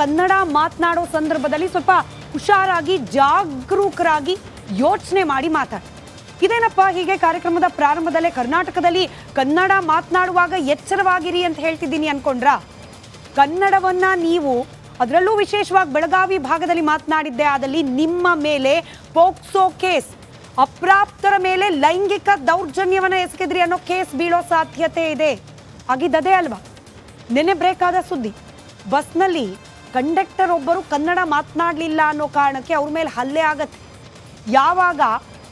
ಕನ್ನಡ ಮಾತನಾಡೋ ಸಂದರ್ಭದಲ್ಲಿ ಸ್ವಲ್ಪ ಹುಷಾರಾಗಿ, ಜಾಗರೂಕರಾಗಿ ಯೋಚನೆ ಮಾಡಿ ಮಾತಾಡಿ. ಇದೇನಪ್ಪ ಹೀಗೆ ಕಾರ್ಯಕ್ರಮದ ಪ್ರಾರಂಭದಲ್ಲೇ ಕರ್ನಾಟಕದಲ್ಲಿ ಕನ್ನಡ ಮಾತನಾಡುವಾಗ ಎಚ್ಚರವಾಗಿರಿ ಅಂತ ಹೇಳ್ತಿದ್ದೀನಿ ಅನ್ಕೊಂಡ್ರಾ? ಕನ್ನಡವನ್ನ ನೀವು ಅದರಲ್ಲೂ ವಿಶೇಷವಾಗಿ ಬೆಳಗಾವಿ ಭಾಗದಲ್ಲಿ ಮಾತನಾಡಿದ್ದೆ, ಆದಲ್ಲಿ ನಿಮ್ಮ ಮೇಲೆ ಪೋಕ್ಸೋ ಕೇಸ್, ಅಪ್ರಾಪ್ತರ ಮೇಲೆ ಲೈಂಗಿಕ ದೌರ್ಜನ್ಯವನ್ನ ಎಸಗಿದ್ರಿ ಅನ್ನೋ ಕೇಸ್ ಬೀಳೋ ಸಾಧ್ಯತೆ ಇದೆ. ಆಗಿದ್ದದೇ ಅಲ್ವಾ? ನೆನೆ ಬ್ರೇಕ್ ಆದ ಸುದ್ದಿ. ಬಸ್ನಲ್ಲಿ ಕಂಡಕ್ಟರ್ ಒಬ್ಬರು ಕನ್ನಡ ಮಾತನಾಡಲಿಲ್ಲ ಅನ್ನೋ ಕಾರಣಕ್ಕೆ ಅವ್ರ ಮೇಲೆ ಹಲ್ಲೆ ಆಗತ್ತೆ. ಯಾವಾಗ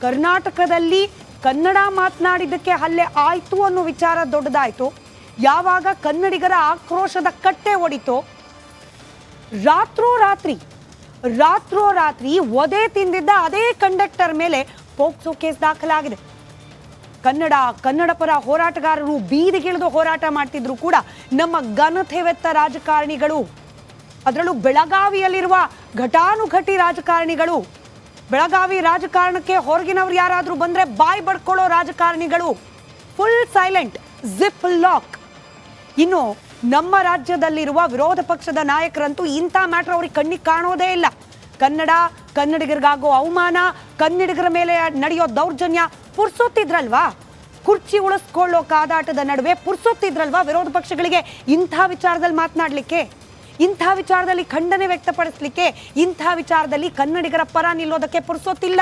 ಕರ್ನಾಟಕದಲ್ಲಿ ಕನ್ನಡ ಮಾತನಾಡಿದ್ದಕ್ಕೆ ಹಲ್ಲೆ ಆಯಿತು ಅನ್ನೋ ವಿಚಾರ ದೊಡ್ಡದಾಯಿತು, ಯಾವಾಗ ಕನ್ನಡಿಗರ ಆಕ್ರೋಶದ ಕಟ್ಟೆ ಒಡಿತೋ, ರಾತ್ರೋರಾತ್ರಿ ರಾತ್ರೋರಾತ್ರಿ ಒದೆ ತಿಂದಿದ್ದ ಅದೇ ಕಂಡಕ್ಟರ್ ಮೇಲೆ ಪೋಕ್ಸೋ ಕೇಸ್ ದಾಖಲಾಗಿದೆ. ಕನ್ನಡ ಕನ್ನಡ ಪರ ಹೋರಾಟಗಾರರು ಬೀದಿಗಿಳಿದು ಹೋರಾಟ ಮಾಡ್ತಿದ್ರು ಕೂಡ ನಮ್ಮ ಘನತೆವೆತ್ತ ರಾಜಕಾರಣಿಗಳು. ಅದರಲ್ಲೂ ಬೆಳಗಾವಿಯಲ್ಲಿರುವ ಘಟಾನುಘಟಿ ರಾಜಕಾರಣಿಗಳು. ಬೆಳಗಾವಿ ರಾಜಕಾರಣಕ್ಕೆ ಹೊರಗಿನವ್ರು ಯಾರಾದರೂ ಬಂದ್ರೆ ಬಾಯಿ ಬಡ್ಕೊಳ್ಳೋ ರಾಜಕಾರಣಿಗಳು. ಫುಲ್ ಸೈಲೆಂಟ್ ಜಿಪ್ ಲಾಕ್ ಇನ್ನು ನಮ್ಮ ರಾಜ್ಯದಲ್ಲಿರುವ ವಿರೋಧ ಪಕ್ಷದ ನಾಯಕರಂತೂ ಇಂಥ ಮ್ಯಾಟರ್ ಅವ್ರಿಗೆ ಕಣ್ಣಿಗೆ ಕಾಣೋದೇ ಇಲ್ಲ. ಕನ್ನಡ, ಕನ್ನಡಿಗರಿಗಾಗೋ ಅವಮಾನ, ಕನ್ನಡಿಗರ ಮೇಲೆ ನಡೆಯೋ ದೌರ್ಜನ್ಯ ಪುರ್ಸೊತ್ತಿದ್ರಲ್ವಾ? ಕುರ್ಚಿ ಉಳಿಸ್ಕೊಳ್ಳೋ ಕಾದಾಟದ ನಡುವೆ ಪುರ್ಸೊತ್ತಿದ್ರಲ್ವಾ ವಿರೋಧ ಪಕ್ಷಗಳಿಗೆ? ಇಂಥ ವಿಚಾರದಲ್ಲಿ ಮಾತನಾಡಲಿಕ್ಕೆ? ಇಂಥ ವಿಚಾರದಲ್ಲಿ ಖಂಡನೆ ವ್ಯಕ್ತಪಡಿಸಲಿಕ್ಕೆ? ಇಂಥ ವಿಚಾರದಲ್ಲಿ ಕನ್ನಡಿಗರ ಪರ ನಿಲ್ಲೋದಕ್ಕೆ ಪುರ್ಸೊತ್ತಿಲ್ಲ.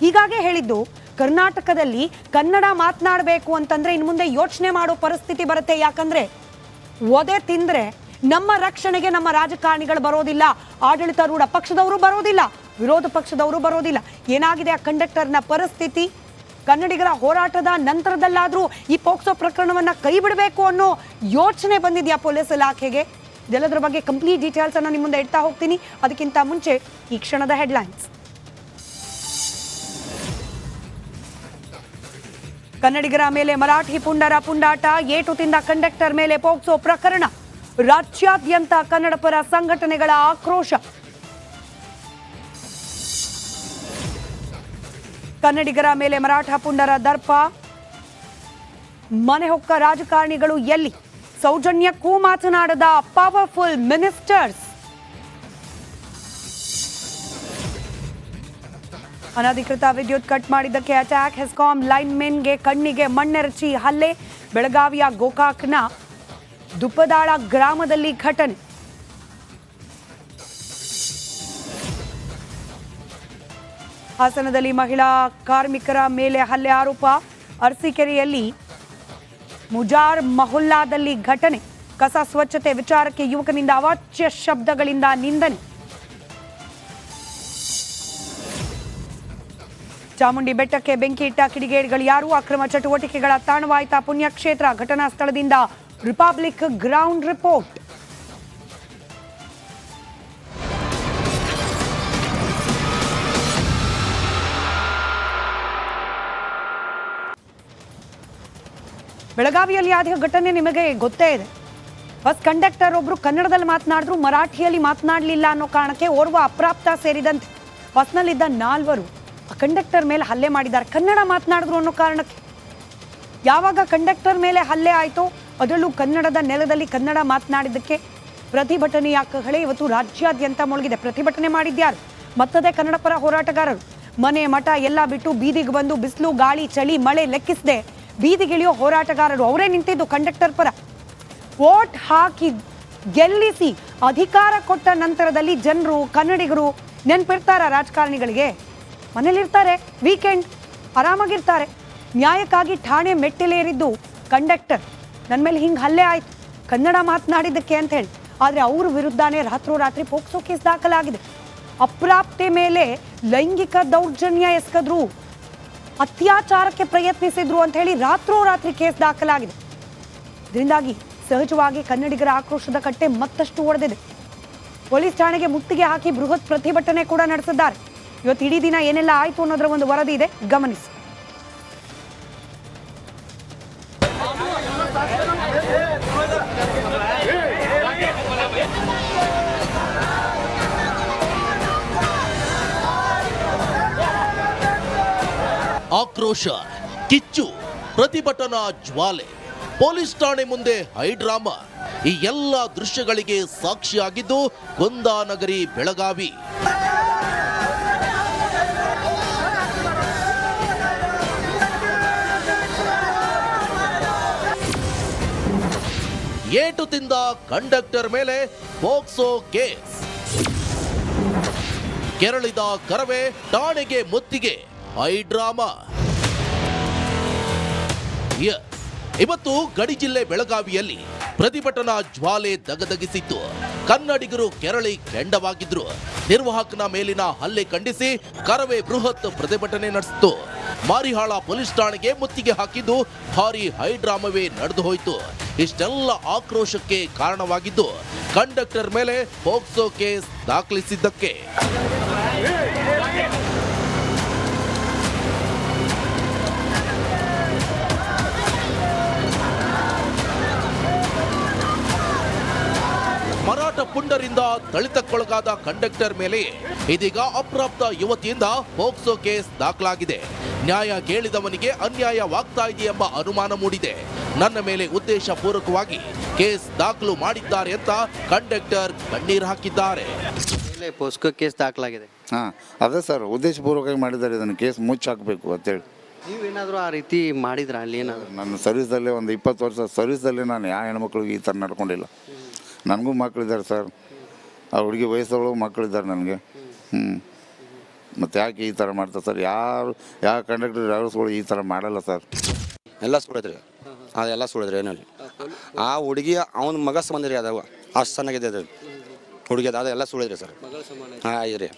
ಹೀಗಾಗೆ ಹೇಳಿದ್ದು, ಕರ್ನಾಟಕದಲ್ಲಿ ಕನ್ನಡ ಮಾತನಾಡಬೇಕು ಅಂತಂದ್ರೆ ಇನ್ನು ಮುಂದೆ ಯೋಚನೆ ಮಾಡೋ ಪರಿಸ್ಥಿತಿ ಬರುತ್ತೆ ಯಾಕಂದ್ರೆ? ಒದೆ ತಿಂದ್ರೆ ನಮ್ಮ ರಕ್ಷಣೆಗೆ ನಮ್ಮ ರಾಜಕಾರಣಿಗಳು ಬರೋದಿಲ್ಲ. ಆಡಳಿತಾರೂಢ ಪಕ್ಷದವರು ಬರೋದಿಲ್ಲ. ವಿರೋಧ ಪಕ್ಷದವರು ಬರೋದಿಲ್ಲ. ಏನಾಗಿದೆ ಆ ಕಂಡಕ್ಟರ್ನ ಪರಿಸ್ಥಿತಿ? ಕನ್ನಡಿಗರ ಹೋರಾಟದ ನಂತರದಲ್ಲಾದರೂ ಈ ಪೋಕ್ಸೋ ಪ್ರಕರಣವನ್ನ ಕೈ ಬಿಡಬೇಕು ಅನ್ನೋ ಯೋಚನೆ ಬಂದಿದೆಯಾ ಪೊಲೀಸ್ ಇಲಾಖೆಗೆ? ಇದೆಲ್ಲದರ ಬಗ್ಗೆ ಕಂಪ್ಲೀಟ್ ಡೀಟೇಲ್ಸ್ ಅನ್ನು ನಿಮ್ಮ ಮುಂದೆ ಇಡ್ತಾ ಹೋಗ್ತೀನಿ. ಅದಕ್ಕಿಂತ ಮುಂಚೆ ಈ ಕ್ಷಣದ ಹೆಡ್ಲೈನ್ಸ್ ಕನ್ನಡಿಗರ ಮೇಲೆ ಮರಾಠಿ ಪುಂಡರ ಪುಂಡಾಟ, ಏಟು ತಿಂದ ಕಂಡಕ್ಟರ್ ಮೇಲೆ ಪೋಕ್ಸೋ ಪ್ರಕರಣ. ರಾಜ್ಯಾದ್ಯಂತ ಕನ್ನಡ ಪರ ಸಂಘಟನೆಗಳ ಆಕ್ರೋಶ. ಕನ್ನಡಿಗರ ಮೇಲೆ ಮರಾಠ ಪುಂಡರ ದರ್ಪ. ಮನೆ ಹೊಕ್ಕ ರಾಜಕಾರಣಿಗಳು ಎಲ್ಲಿ? ಸೌಜನ್ಯಕ್ಕೂ ಮಾತನಾಡದ ಪವರ್ಫುಲ್ ಮಿನಿಸ್ಟರ್ಸ್ ಅನಧಿಕೃತ ವಿದ್ಯುತ್ ಕಟ್ ಮಾಡಿದ್ದಕ್ಕೆ ಅಟ್ಯಾಕ್ ಹೆಸ್ಕಾಂ ಲೈನ್ಮೆನ್ಗೆ ಕಣ್ಣಿಗೆ ಮಣ್ಣೆರಚಿ ಹಲ್ಲೆ. ಬೆಳಗಾವಿಯ ಗೋಕಾಕ್ನ ದುಪ್ಪದಾಳ ಗ್ರಾಮದಲ್ಲಿ ಘಟನೆ. ಹಾಸನದಲ್ಲಿ ಮಹಿಳಾ ಕಾರ್ಮಿಕರ ಮೇಲೆ ಹಲ್ಲೆ ಆರೋಪ. ಅರಸೀಕೆರೆಯಲ್ಲಿ ಮುಜಾರ್ ಮಹುಲ್ಲಾದಲ್ಲಿ ಘಟನೆ. ಕಸ ಸ್ವಚ್ಛತೆ ವಿಚಾರಕ್ಕೆ ಯುವಕನಿಂದ ಅವಾಚ್ಯ ಶಬ್ದಗಳಿಂದ ನಿಂದನೆ. ಚಾಮುಂಡಿ ಬೆಟ್ಟಕ್ಕೆ ಬೆಂಕಿ ಇಟ್ಟ ಕಿಡಿಗೇಡಿಗಳು ಯಾರು? ಅಕ್ರಮ ಚಟುವಟಿಕೆಗಳ ತಾಣವಾಯಿತ ಪುಣ್ಯಕ್ಷೇತ್ರ ಘಟನಾ ಸ್ಥಳದಿಂದ ರಿಪಬ್ಲಿಕ್ ಗ್ರೌಂಡ್ ರಿಪೋರ್ಟ್. ಬೆಳಗಾವಿಯಲ್ಲಿ ಆದ ಘಟನೆ ನಿಮಗೆ ಗೊತ್ತೇ ಇದೆ. ಬಸ್ ಕಂಡಕ್ಟರ್ ಒಬ್ರು ಕನ್ನಡದಲ್ಲಿ ಮಾತನಾಡಿದ್ರು, ಮರಾಠಿಯಲ್ಲಿ ಮಾತನಾಡಲಿಲ್ಲ ಅನ್ನೋ ಕಾರಣಕ್ಕೆ ಓರ್ವ ಅಪ್ರಾಪ್ತ ಸೇರಿದಂತೆ ಬಸ್ನಲ್ಲಿದ್ದ ನಾಲ್ವರು ಆ ಕಂಡಕ್ಟರ್ ಮೇಲೆ ಹಲ್ಲೆ ಮಾಡಿದ್ದಾರೆ. ಕನ್ನಡ ಮಾತನಾಡಿದ್ರು ಅನ್ನೋ ಕಾರಣಕ್ಕೆ ಯಾವಾಗ ಕಂಡಕ್ಟರ್ ಮೇಲೆ ಹಲ್ಲೆ ಆಯಿತೋ ಅದರಲ್ಲೂ ಕನ್ನಡದ ನೆಲದಲ್ಲಿ ಕನ್ನಡ ಮಾತನಾಡಿದ್ದಕ್ಕೆ ಪ್ರತಿಭಟನೆಯ ಕಹಳೆ ಇವತ್ತು ರಾಜ್ಯಾದ್ಯಂತ ಮುಳುಗಿದೆ. ಪ್ರತಿಭಟನೆ ಮಾಡಿದ್ಯಾರು? ಮತ್ತದೇ ಕನ್ನಡ ಪರ ಹೋರಾಟಗಾರರು. ಮನೆ ಮಠ ಎಲ್ಲ ಬಿಟ್ಟು ಬೀದಿಗೆ ಬಂದು ಬಿಸಿಲು, ಗಾಳಿ, ಚಳಿ, ಮಳೆ ಲೆಕ್ಕಿಸದೆ ಬೀದಿಗಿಳಿಯೋ ಹೋರಾಟಗಾರರು, ಅವರೇ ನಿಂತಿದ್ದು ಕಂಡಕ್ಟರ್ ಪರ. ವೋಟ್ ಹಾಕಿ ಗೆಲ್ಲಿಸಿ ಅಧಿಕಾರ ಕೊಟ್ಟ ನಂತರದಲ್ಲಿ ಜನರು, ಕನ್ನಡಿಗರು ನೆನಪಿರ್ತಾರ ರಾಜಕಾರಣಿಗಳಿಗೆ? ಮನೇಲಿರ್ತಾರೆ, ವೀಕೆಂಡ್ ಆರಾಮಾಗಿರ್ತಾರೆ. ನ್ಯಾಯಕ್ಕಾಗಿ ಠಾಣೆ ಮೆಟ್ಟಿಲೇರಿದ್ದು ಕಂಡಕ್ಟರ್. ನನ್ನ ಮೇಲೆ ಹಿಂಗೆ ಹಲ್ಲೆ ಆಯ್ತು. ಕನ್ನಡ ಮಾತನಾಡಿದ್ದಕ್ಕೆ ಅಂತ ಹೇಳಿ ಆದರೆ ಅವ್ರ ವಿರುದ್ಧನೇ ರಾತ್ರೋರಾತ್ರಿ ಪೋಕ್ಸೋ ಕೇಸ್ ದಾಖಲಾಗಿದೆ. ಅಪ್ರಾಪ್ತೆ ಮೇಲೆ ಲೈಂಗಿಕ ದೌರ್ಜನ್ಯ ಎಸಗಿದ್ರು ಅತ್ಯಾಚಾರಕ್ಕೆ ಪ್ರಯತ್ನಿಸಿದ್ರು ಅಂತ ಹೇಳಿ ರಾತ್ರೋರಾತ್ರಿ ಕೇಸ್ ದಾಖಲಾಗಿದೆ. ಇದರಿಂದಾಗಿ ಸಹಜವಾಗಿ ಕನ್ನಡಿಗರ ಆಕ್ರೋಶದ ಕಟ್ಟೆ ಮತ್ತಷ್ಟು ಒಡೆದಿದೆ. ಪೊಲೀಸ್ ಠಾಣೆಗೆ ಮುತ್ತಿಗೆ ಹಾಕಿ ಬೃಹತ್ ಪ್ರತಿಭಟನೆ ಕೂಡ ನಡೆಸಿದ್ದಾರೆ. ಇವತ್ತು ಇಡೀ ದಿನ ಏನೆಲ್ಲ ಆಯ್ತು ಅನ್ನೋದರ ಒಂದು ವರದಿ ಇದೆ. ಗಮನಿಸಿ. ಆಕ್ರೋಶ, ಕಿಚ್ಚು, ಪ್ರತಿಭಟನಾ ಜ್ವಾಲೆ, ಪೊಲೀಸ್ ಠಾಣೆ ಮುಂದೆ ಹೈಡ್ರಾಮಾ, ಈ ಎಲ್ಲ ದೃಶ್ಯಗಳಿಗೆ ಸಾಕ್ಷಿಯಾಗಿದ್ದು ಕುಂದಾನಗರಿ ಬೆಳಗಾವಿ ಏಟು ತಿಂದ ಕಂಡಕ್ಟರ್ ಮೇಲೆ ಪೋಕ್ಸೋ ಕೇಸ್ ಕೆರಳಿದ ಕರವೇ ಠಾಣೆಗೆ ಮುತ್ತಿಗೆ ಹೈಡ್ರಾಮಾ. ಇವತ್ತು ಗಡಿ ಜಿಲ್ಲೆ ಬೆಳಗಾವಿಯಲ್ಲಿ ಪ್ರತಿಭಟನಾ ಜ್ವಾಲೆ ದಗದಗಿಸಿತ್ತು ಕನ್ನಡಿಗರು ಕೆರಳಿ ಕೆಂಡವಾಗಿದ್ರು. ನಿರ್ವಾಹಕನ ಮೇಲಿನ ಹಲ್ಲೆ ಖಂಡಿಸಿ ಕರವೇ ಬೃಹತ್ ಪ್ರತಿಭಟನೆ ನಡೆಸಿತು ಮಾರಿಹಾಳ ಪೊಲೀಸ್ ಠಾಣೆಗೆ ಮುತ್ತಿಗೆ ಹಾಕಿದ್ದು ಭಾರಿ ಹೈಡ್ರಾಮವೇ ನಡೆದು ಹೋಯಿತು. ಇಷ್ಟೆಲ್ಲ ಆಕ್ರೋಶಕ್ಕೆ ಕಾರಣವಾಗಿದ್ದು, ಕಂಡಕ್ಟರ್ ಮೇಲೆ ಪೋಕ್ಸೋ ಕೇಸ್ ದಾಖಲಿಸಿದ್ದಕ್ಕೆ. ಪುಂಡರಿಂದ ಥಳಿತಕ್ಕೊಳಗಾದ ಕಂಡಕ್ಟರ್ ಮೇಲೆ ಇದೀಗ ಅಪ್ರಾಪ್ತ ಯುವತಿಯಿಂದ ಪೋಕ್ಸೋ ಕೇಸ್ ದಾಖಲಾಗಿದೆ. ನ್ಯಾಯ ಕೇಳಿದವನಿಗೆ ಅನ್ಯಾಯವಾಗ್ತಾ ಇದೆ ಎಂಬ ಅನುಮಾನ ಮೂಡಿದೆ. ನನ್ನ ಮೇಲೆ ಉದ್ದೇಶ ಪೂರ್ವಕವಾಗಿ ಕೇಸ್ ದಾಖಲು ಮಾಡಿದ್ದಾರೆ ಅಂತ ಕಂಡಕ್ಟರ್ ಕಣ್ಣೀರು ಹಾಕಿದ್ದಾರೆ. ಮೇಲೆ ಪೋಸ್ಕೋ ಕೇಸ್ ದಾಖಲಾಗಿದೆ. ಹಾಂ ಅದೇ ಸರ್ ಉದ್ದೇಶಪೂರ್ವಕವಾಗಿ ಮಾಡಿದ್ದಾರೆ ಇದನ್ನು ಕೇಸ್ ಮುಚ್ಚಾಕಬೇಕು ಅಂತೇಳಿ ನೀವೇನಾದರೂ ಆ ರೀತಿ ಮಾಡಿದ್ರ ಅಲ್ಲಿ ಏನಾದರೂ? ನನ್ನ ಸರ್ವಿಸಲ್ಲೇ ಒಂದು ಇಪ್ಪತ್ತು ವರ್ಷ ಸರ್ವಿಸಲ್ಲೇ ನಾನು ಯಾವ ಹೆಣ್ಮಕ್ಳಿಗೆ ಈ ಥರ ನಡ್ಕೊಂಡಿಲ್ಲ. ನನಗೂ ಮಕ್ಕಳಿದ್ದಾರೆ ಸರ್. ಆ ಹುಡುಗಿ ವಯಸ್ಸೊಳಗೂ ಮಕ್ಕಳಿದ್ದಾರೆ ನನಗೆ. ಹ್ಞೂ ಮತ್ತು ಯಾಕೆ ಈ ಥರ ಮಾಡ್ತಾರೆ ಸರ್? ಯಾರು ಯಾವ ಕಂಡಕ್ಟರ್ ಡ್ರೈವರ್ಸ್ಗಳು ಈ ಥರ ಮಾಡಲ್ಲ ಸರ್. ಎಲ್ಲ ಸುಳಿದ್ರಿ ಅದೆಲ್ಲ ಸುಳಿದ್ರಿ ಏನಲ್ಲಿ. ಆ ಹುಡುಗಿ ಅವನ ಮಗ ಸಂಬಂಧ ರೀ ಅದಾವ. ಅಷ್ಟು ಚೆನ್ನಾಗಿದೆ ಅದು. ಹುಡುಗಿ ಅದು ಅದೆಲ್ಲ ಸುಳಿದ್ರಿ ಸರ್. ಹಾಂ ರೀ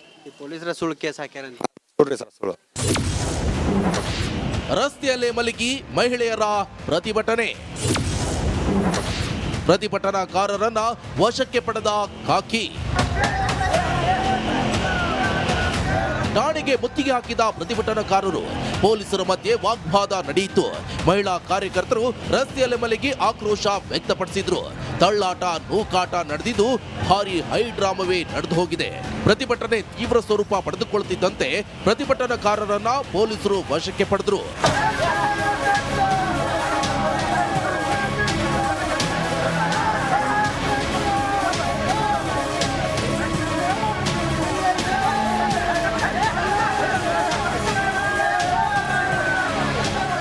ಪೊಲೀಸರ ಸುಳ್ಳು ಕೇಸ್ ಹಾಕ್ಯಾರ ಸುಳ್ರಿ ಸರ್ ಸುಳ್ಳು. ರಸ್ತೆಯಲ್ಲೇ ಮಲಗಿ ಮಹಿಳೆಯರ ಪ್ರತಿಭಟನೆ. ಪ್ರತಿಭಟನಾಕಾರರನ್ನ ವಶಕ್ಕೆ ಪಡೆದ ಕಾಕಿ. ಠಾಣೆಗೆ ಮುತ್ತಿಗೆ ಹಾಕಿದ ಪ್ರತಿಭಟನಾಕಾರರು ಪೊಲೀಸರ ಮಧ್ಯೆ ವಾಗ್ವಾದ ನಡೆಯಿತು. ಮಹಿಳಾ ಕಾರ್ಯಕರ್ತರು ರಸ್ತೆಯಲ್ಲಿ ಮಲಗಿ ಆಕ್ರೋಶ ವ್ಯಕ್ತಪಡಿಸಿದ್ರು. ತಳ್ಳಾಟ, ನೂಕಾಟ ನಡೆದಿದ್ದು ಭಾರಿ ಹೈಡ್ರಾಮವೇ ನಡೆದು ಹೋಗಿದೆ. ಪ್ರತಿಭಟನೆ ತೀವ್ರ ಸ್ವರೂಪ ಪಡೆದುಕೊಳ್ಳುತ್ತಿದ್ದಂತೆ ಪ್ರತಿಭಟನಾಕಾರರನ್ನ ಪೊಲೀಸರು ವಶಕ್ಕೆ ಪಡೆದ್ರು.